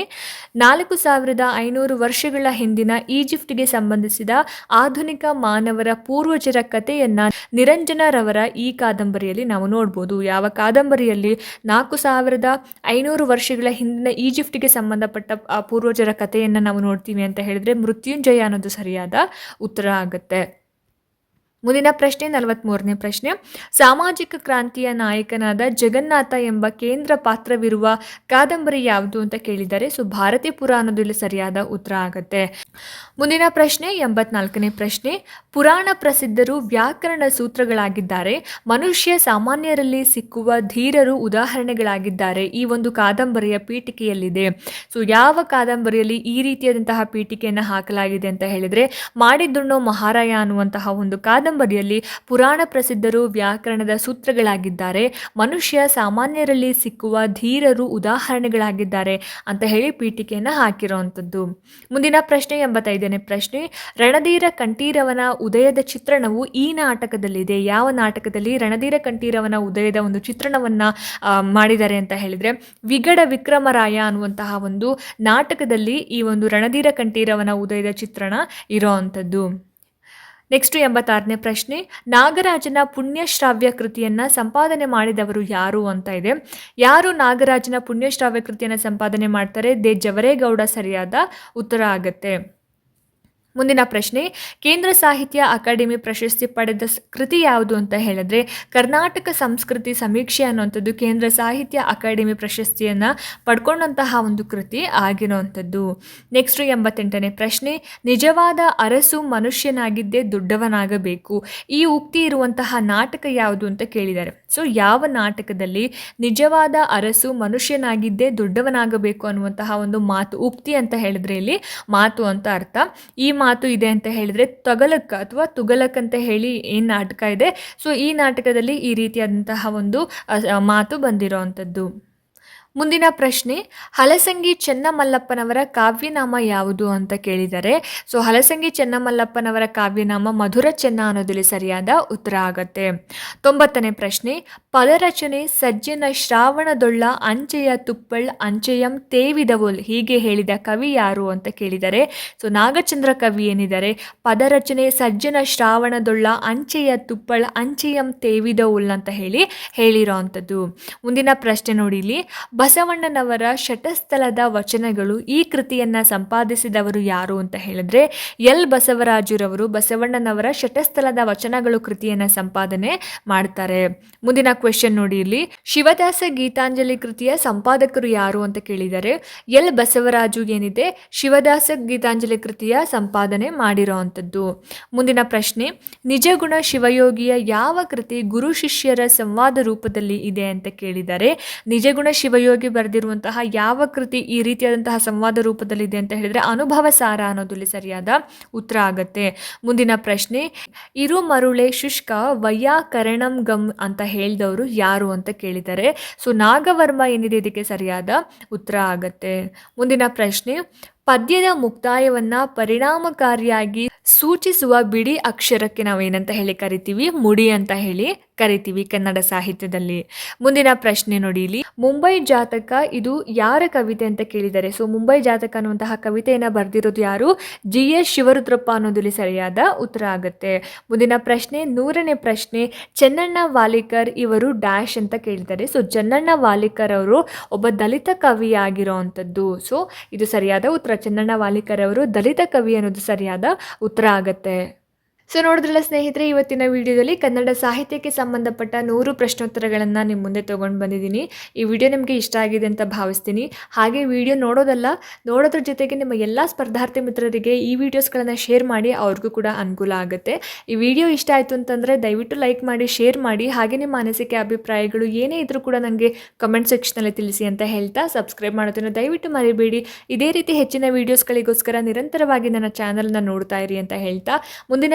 ನಾಲ್ಕು ಸಾವಿರದ ಐನೂರು ವರ್ಷಗಳ ಹಿಂದಿನ ಈಜಿಪ್ಟ್ಗೆ ಸಂಬಂಧಿಸಿದ ಆಧುನಿಕ ಮಾನವರ ಪೂರ್ವಜರ ಕಥೆಯನ್ನು ನಿರಂಜನರವರ ಈ ಕಾದಂಬರಿಯಲ್ಲಿ ನಾವು ನೋಡ್ಬೋದು. ಯಾವ ಕಾದಂಬರಿಯಲ್ಲಿ ನಾಲ್ಕು ಸಾವಿರದ ಐನೂರು ವರ್ಷಗಳ ಹಿಂದಿನ ಈಜಿಪ್ಟ್ಗೆ ಸಂಬಂಧಪಟ್ಟ ಪೂರ್ವಜರ ಕಥೆಯನ್ನು ನಾವು ನೋಡ್ತೀವಿ ಅಂತ ಹೇಳಿದ್ರೆ ಮೃತ್ಯುಂಜಯ ಅನ್ನೋದು ಸರಿಯಾದ ಉತ್ತರ ಆಗುತ್ತೆ. ಮುಂದಿನ ಪ್ರಶ್ನೆ ನಲವತ್ತ್ಮೂರನೇ ಪ್ರಶ್ನೆ. ಸಾಮಾಜಿಕ ಕ್ರಾಂತಿಯ ನಾಯಕನಾದ ಜಗನ್ನಾಥ ಎಂಬ ಕೇಂದ್ರ ಪಾತ್ರವಿರುವ ಕಾದಂಬರಿ ಯಾವುದು ಅಂತ ಕೇಳಿದ್ದಾರೆ ಸೊ, ಭಾರತೀಯ ಪುರಾಣದಲ್ಲಿ ಸರಿಯಾದ ಉತ್ತರ ಆಗುತ್ತೆ. ಮುಂದಿನ ಪ್ರಶ್ನೆ, ಎಂಬತ್ನಾಲ್ಕನೇ ಪ್ರಶ್ನೆ. ಪುರಾಣ ಪ್ರಸಿದ್ಧರು ವ್ಯಾಕರಣ ಸೂತ್ರಗಳಾಗಿದ್ದಾರೆ. ಮನುಷ್ಯ ಸಾಮಾನ್ಯರಲ್ಲಿ ಸಿಕ್ಕುವ ಧೀರರು ಉದಾಹರಣೆಗಳಾಗಿದ್ದಾರೆ. ಈ ಒಂದು ಕಾದಂಬರಿಯ ಪೀಠಿಕೆಯಲ್ಲಿದೆ. ಸೊ, ಯಾವ ಕಾದಂಬರಿಯಲ್ಲಿ ಈ ರೀತಿಯಾದಂತಹ ಪೀಠಿಕೆಯನ್ನು ಹಾಕಲಾಗಿದೆ ಅಂತ ಹೇಳಿದರೆ, ಮಾಡಿದ್ದುಣ್ಣೋ ಮಹಾರಾಯ ಅನ್ನುವಂತಹ ಒಂದು ಕಾದಂಬರಿಯಲ್ಲಿ ಪುರಾಣ ಪ್ರಸಿದ್ಧರು ವ್ಯಾಕರಣದ ಸೂತ್ರಗಳಾಗಿದ್ದಾರೆ. ಮನುಷ್ಯ ಸಾಮಾನ್ಯರಲ್ಲಿ ಸಿಕ್ಕುವ ಧೀರರು ಉದಾಹರಣೆಗಳಾಗಿದ್ದಾರೆ ಅಂತ ಹೇಳಿ ಪೀಠಿಕೆಯನ್ನು ಹಾಕಿರುವಂಥದ್ದು. ಮುಂದಿನ ಪ್ರಶ್ನೆ, ಎಂಬತ್ತೈದನೇ ಪ್ರಶ್ನೆ. ರಣಧೀರ ಕಂಠೀರವನ ಉದಯದ ಚಿತ್ರಣವು ಈ ನಾಟಕದಲ್ಲಿದೆ. ಯಾವ ನಾಟಕದಲ್ಲಿ ರಣಧೀರ ಕಂಠೀರವನ ಉದಯದ ಒಂದು ಚಿತ್ರಣವನ್ನ ಮಾಡಿದ್ದಾರೆ ಅಂತ ಹೇಳಿದ್ರೆ, ವಿಗಡ ವಿಕ್ರಮರಾಯ ಅನ್ನುವಂತಹ ಒಂದು ನಾಟಕದಲ್ಲಿ ಈ ಒಂದು ರಣಧೀರ ಕಂಠೀರವನ ಉದಯದ ಚಿತ್ರಣ ಇರೋವಂಥದ್ದು. ನೆಕ್ಸ್ಟ್ ಎಂಬತ್ತಾರನೇ ಪ್ರಶ್ನೆ, ನಾಗರಾಜನ ಪುಣ್ಯಶ್ರಾವ್ಯ ಕೃತಿಯನ್ನು ಸಂಪಾದನೆ ಮಾಡಿದವರು ಯಾರು ಅಂತ ಇದೆ. ಯಾರು ನಾಗರಾಜನ ಪುಣ್ಯಶ್ರಾವ್ಯ ಕೃತಿಯನ್ನು ಸಂಪಾದನೆ ಮಾಡ್ತಾರೆ? ದೇ. ಜವರೇಗೌಡ ಸರಿಯಾದ ಉತ್ತರ ಆಗತ್ತೆ. ಮುಂದಿನ ಪ್ರಶ್ನೆ, ಕೇಂದ್ರ ಸಾಹಿತ್ಯ ಅಕಾಡೆಮಿ ಪ್ರಶಸ್ತಿ ಪಡೆದ ಕೃತಿ ಯಾವುದು ಅಂತ ಹೇಳಿದ್ರೆ, ಕರ್ನಾಟಕ ಸಂಸ್ಕೃತಿ ಸಮೀಕ್ಷೆ ಅನ್ನುವಂಥದ್ದು ಕೇಂದ್ರ ಸಾಹಿತ್ಯ ಅಕಾಡೆಮಿ ಪ್ರಶಸ್ತಿಯನ್ನು ಪಡ್ಕೊಂಡಂತಹ ಒಂದು ಕೃತಿ ಆಗಿರುವಂಥದ್ದು. ನೆಕ್ಸ್ಟ್ ಎಂಬತ್ತೆಂಟನೇ ಪ್ರಶ್ನೆ, ನಿಜವಾದ ಅರಸು ಮನುಷ್ಯನಾಗಿದ್ದೇ ದೊಡ್ಡವನಾಗಬೇಕು. ಈ ಉಕ್ತಿ ಇರುವಂತಹ ನಾಟಕ ಯಾವುದು ಅಂತ ಕೇಳಿದ್ದಾರೆ. ಸೊ ಯಾವ ನಾಟಕದಲ್ಲಿ ನಿಜವಾದ ಅರಸು ಮನುಷ್ಯನಾಗಿದ್ದೇ ದೊಡ್ಡವನಾಗಬೇಕು ಅನ್ನುವಂತಹ ಒಂದು ಮಾತು, ಉಕ್ತಿ ಅಂತ ಹೇಳಿದ್ರೆ ಇಲ್ಲಿ ಮಾತು ಅಂತ ಅರ್ಥ. ಈ ಮಾತು ಇದೆ ಅಂತ ಹೇಳಿದ್ರೆ ತಗಲಕ್ ಅಥವಾ ತುಗಲಕ್ ಅಂತ ಹೇಳಿ ಏನು ನಾಟಕ ಇದೆ. ಸೊ ಈ ನಾಟಕದಲ್ಲಿ ಈ ರೀತಿಯಾದಂತಹ ಒಂದು ಮಾತು ಬಂದಿರೋ ಬಂದಿರೋವಂಥದ್ದು ಮುಂದಿನ ಪ್ರಶ್ನೆ, ಹಲಸಂಗಿ ಚೆನ್ನಮಲ್ಲಪ್ಪನವರ ಕಾವ್ಯನಾಮ ಯಾವುದು ಅಂತ ಕೇಳಿದರೆ, ಸೊ ಹಲಸಂಗಿ ಚೆನ್ನಮಲ್ಲಪ್ಪನವರ ಕಾವ್ಯನಾಮ ಮಧುರ ಚೆನ್ನ ಅನ್ನೋದಲ್ಲಿ ಸರಿಯಾದ ಉತ್ತರ ಆಗತ್ತೆ. ತೊಂಬತ್ತನೇ ಪ್ರಶ್ನೆ, ಪದರಚನೆ ಸಜ್ಜನ ಶ್ರಾವಣದೊಳ್ಳ ಅಂಚೆಯ ತುಪ್ಪಳ್ ಅಂಚೆಯಂ ತೇವಿದವುಲ್ ಹೀಗೆ ಹೇಳಿದ ಕವಿ ಯಾರು ಅಂತ ಕೇಳಿದರೆ, ಸೊ ನಾಗಚಂದ್ರ ಕವಿ ಏನಿದ್ದಾರೆ, ಪದರಚನೆ ಸಜ್ಜನ ಶ್ರಾವಣದೊಳ್ಳ ಅಂಚೆಯ ತುಪ್ಪಳ್ ಅಂಚೆಯಂ ತೇವಿದವುಲ್ ಅಂತ ಹೇಳಿ ಹೇಳಿರೋ ಅಂಥದ್ದು. ಮುಂದಿನ ಪ್ರಶ್ನೆ ನೋಡಿಲಿ ಬಸವಣ್ಣನವರ ಶಟಸ್ಥಲದ ವಚನಗಳು ಈ ಕೃತಿಯನ್ನು ಸಂಪಾದಿಸಿದವರು ಯಾರು ಅಂತ ಹೇಳಿದ್ರೆ ಎಲ್ ಬಸವರಾಜುರವರು ಬಸವಣ್ಣನವರ ಶಟಸ್ಥಲದ ವಚನಗಳು ಕೃತಿಯನ್ನು ಸಂಪಾದನೆ ಮಾಡ್ತಾರೆ. ಮುಂದಿನ ಕ್ವೆಶನ್ ನೋಡಿ ಇಲ್ಲಿ. ಶಿವದಾಸ ಗೀತಾಂಜಲಿ ಕೃತಿಯ ಸಂಪಾದಕರು ಯಾರು ಅಂತ ಕೇಳಿದ್ದಾರೆ ಎಲ್ ಬಸವರಾಜು ಏನಿದೆ? ಶಿವದಾಸ ಗೀತಾಂಜಲಿ ಕೃತಿಯ ಸಂಪಾದನೆ ಮಾಡಿರೋ ಅಂಥದ್ದು ಮುಂದಿನ ಪ್ರಶ್ನೆ, ನಿಜಗುಣ ಶಿವಯೋಗಿಯ ಯಾವ ಕೃತಿ ಗುರು ಶಿಷ್ಯರ ಸಂವಾದ ರೂಪದಲ್ಲಿ ಇದೆ ಅಂತ ಕೇಳಿದ್ದಾರೆ ನಿಜಗುಣ ಶಿವಯೋಗಿ ಬರೆದಿರುವಂತಹ ಯಾವ ಕೃತಿ ಈ ರೀತಿಯಾದಂತಹ ಸಂವಾದ ರೂಪದಲ್ಲಿದೆ ಅಂತ ಹೇಳಿದ್ರೆ ಅನುಭವ ಸಾರ ಅನ್ನೋದಲ್ಲಿ ಸರಿಯಾದ ಉತ್ತರ ಆಗತ್ತೆ. ಮುಂದಿನ ಪ್ರಶ್ನೆ, ಇರು ಮರುಳೆ ಶುಷ್ಕ ವಯ್ಯಾಕರಣಂ ಗಮ್ ಅಂತ ಹೇಳಿದವರು ಯಾರು ಅಂತ ಕೇಳಿದ್ದಾರೆ ಸೊ ನಾಗವರ್ಮ ಏನಿದೆ ಇದಕ್ಕೆ ಸರಿಯಾದ ಉತ್ತರ ಆಗತ್ತೆ. ಮುಂದಿನ ಪ್ರಶ್ನೆ ಪದ್ಯದ ಮುಕ್ತಾಯವನ್ನ ಪರಿಣಾಮಕಾರಿಯಾಗಿ ಸೂಚಿಸುವ ಬಿಡಿ ಅಕ್ಷರಕ್ಕೆ ನಾವೇನಂತ ಹೇಳಿ ಕರಿತೀವಿ? ಮುಡಿ ಅಂತ ಹೇಳಿ ಕರಿತೀವಿ ಕನ್ನಡ ಸಾಹಿತ್ಯದಲ್ಲಿ. ಮುಂದಿನ ಪ್ರಶ್ನೆ ನೋಡಿಲಿ. ಮುಂಬೈ ಜಾತಕ ಇದು ಯಾರ ಕವಿತೆ ಅಂತ ಕೇಳಿದರೆ? ಸೊ, ಮುಂಬೈ ಜಾತಕ ಅನ್ನುವಂತಹ ಕವಿತೆಯನ್ನು ಬರೆದಿರೋದು ಯಾರು? ಜಿ. ಎಸ್. ಶಿವರುದ್ರಪ್ಪ ಅನ್ನೋದಲ್ಲಿ ಸರಿಯಾದ ಉತ್ತರ ಆಗುತ್ತೆ. ಮುಂದಿನ ಪ್ರಶ್ನೆ, ನೂರನೇ ಪ್ರಶ್ನೆ, ಚೆನ್ನಣ್ಣ ವಾಲಿಕರ್ ಇವರು ಡ್ಯಾಶ್ ಅಂತ ಕೇಳಿದ್ದಾರೆ ಸೊ, ಚೆನ್ನಣ್ಣ ವಾಲಿಕರ್ ಅವರು ಒಬ್ಬ ದಲಿತ ಕವಿ ಆಗಿರೋ ಅಂಥದ್ದು ಸೊ, ಇದು ಸರಿಯಾದ ಉತ್ತರ ಚೆನ್ನಣ್ಣ ವಾಲಿಕರ್ ಅವರು ದಲಿತ ಕವಿ ಅನ್ನೋದು ಸರಿಯಾದ ಉತ್ತರ ಆಗತ್ತೆ. ಸೊ ನೋಡಿದ್ರಲ್ಲ ಸ್ನೇಹಿತರೆ, ಇವತ್ತಿನ ವಿಡಿಯೋದಲ್ಲಿ ಕನ್ನಡ ಸಾಹಿತ್ಯಕ್ಕೆ ಸಂಬಂಧಪಟ್ಟ ನೂರು ಪ್ರಶ್ನೋತ್ತರಗಳನ್ನು ನಿಮ್ಮ ಮುಂದೆ ತೊಗೊಂಡು ಬಂದಿದ್ದೀನಿ. ಈ ವಿಡಿಯೋ ನಿಮಗೆ ಇಷ್ಟ ಆಗಿದೆ ಅಂತ ಭಾವಿಸ್ತೀನಿ. ಹಾಗೆ ವಿಡಿಯೋ ನೋಡೋದಲ್ಲ, ನೋಡೋದ್ರ ಜೊತೆಗೆ ನಿಮ್ಮ ಎಲ್ಲ ಸ್ಪರ್ಧಾರ್ಥಿ ಮಿತ್ರರಿಗೆ ಈ ವಿಡಿಯೋಸ್ಗಳನ್ನು ಶೇರ್ ಮಾಡಿ ಅವ್ರಿಗೂ ಕೂಡ ಅನುಕೂಲ ಆಗುತ್ತೆ. ಈ ವಿಡಿಯೋ ಇಷ್ಟ ಆಯಿತು ಅಂತಂದರೆ ದಯವಿಟ್ಟು ಲೈಕ್ ಮಾಡಿ, ಶೇರ್ ಮಾಡಿ, ಹಾಗೆ ನಿಮ್ಮ ಅನಿಸಿಕೆ, ಅಭಿಪ್ರಾಯಗಳು ಏನೇ ಇದ್ರೂ ಕೂಡ ನನಗೆ ಕಮೆಂಟ್ ಸೆಕ್ಷನಲ್ಲಿ ತಿಳಿಸಿ ಅಂತ ಹೇಳ್ತಾ ಸಬ್ಸ್ಕ್ರೈಬ್ ಮಾಡೋದನ್ನು ದಯವಿಟ್ಟು ಮರಿಬೇಡಿ. ಇದೇ ರೀತಿ ಹೆಚ್ಚಿನ ವೀಡಿಯೋಸ್ಗಳಿಗೋಸ್ಕರ ನಿರಂತರವಾಗಿ ನನ್ನ ಚಾನಲ್ನ ನೋಡ್ತಾ ಇರಿ ಅಂತ ಹೇಳ್ತಾ ಮುಂದಿನ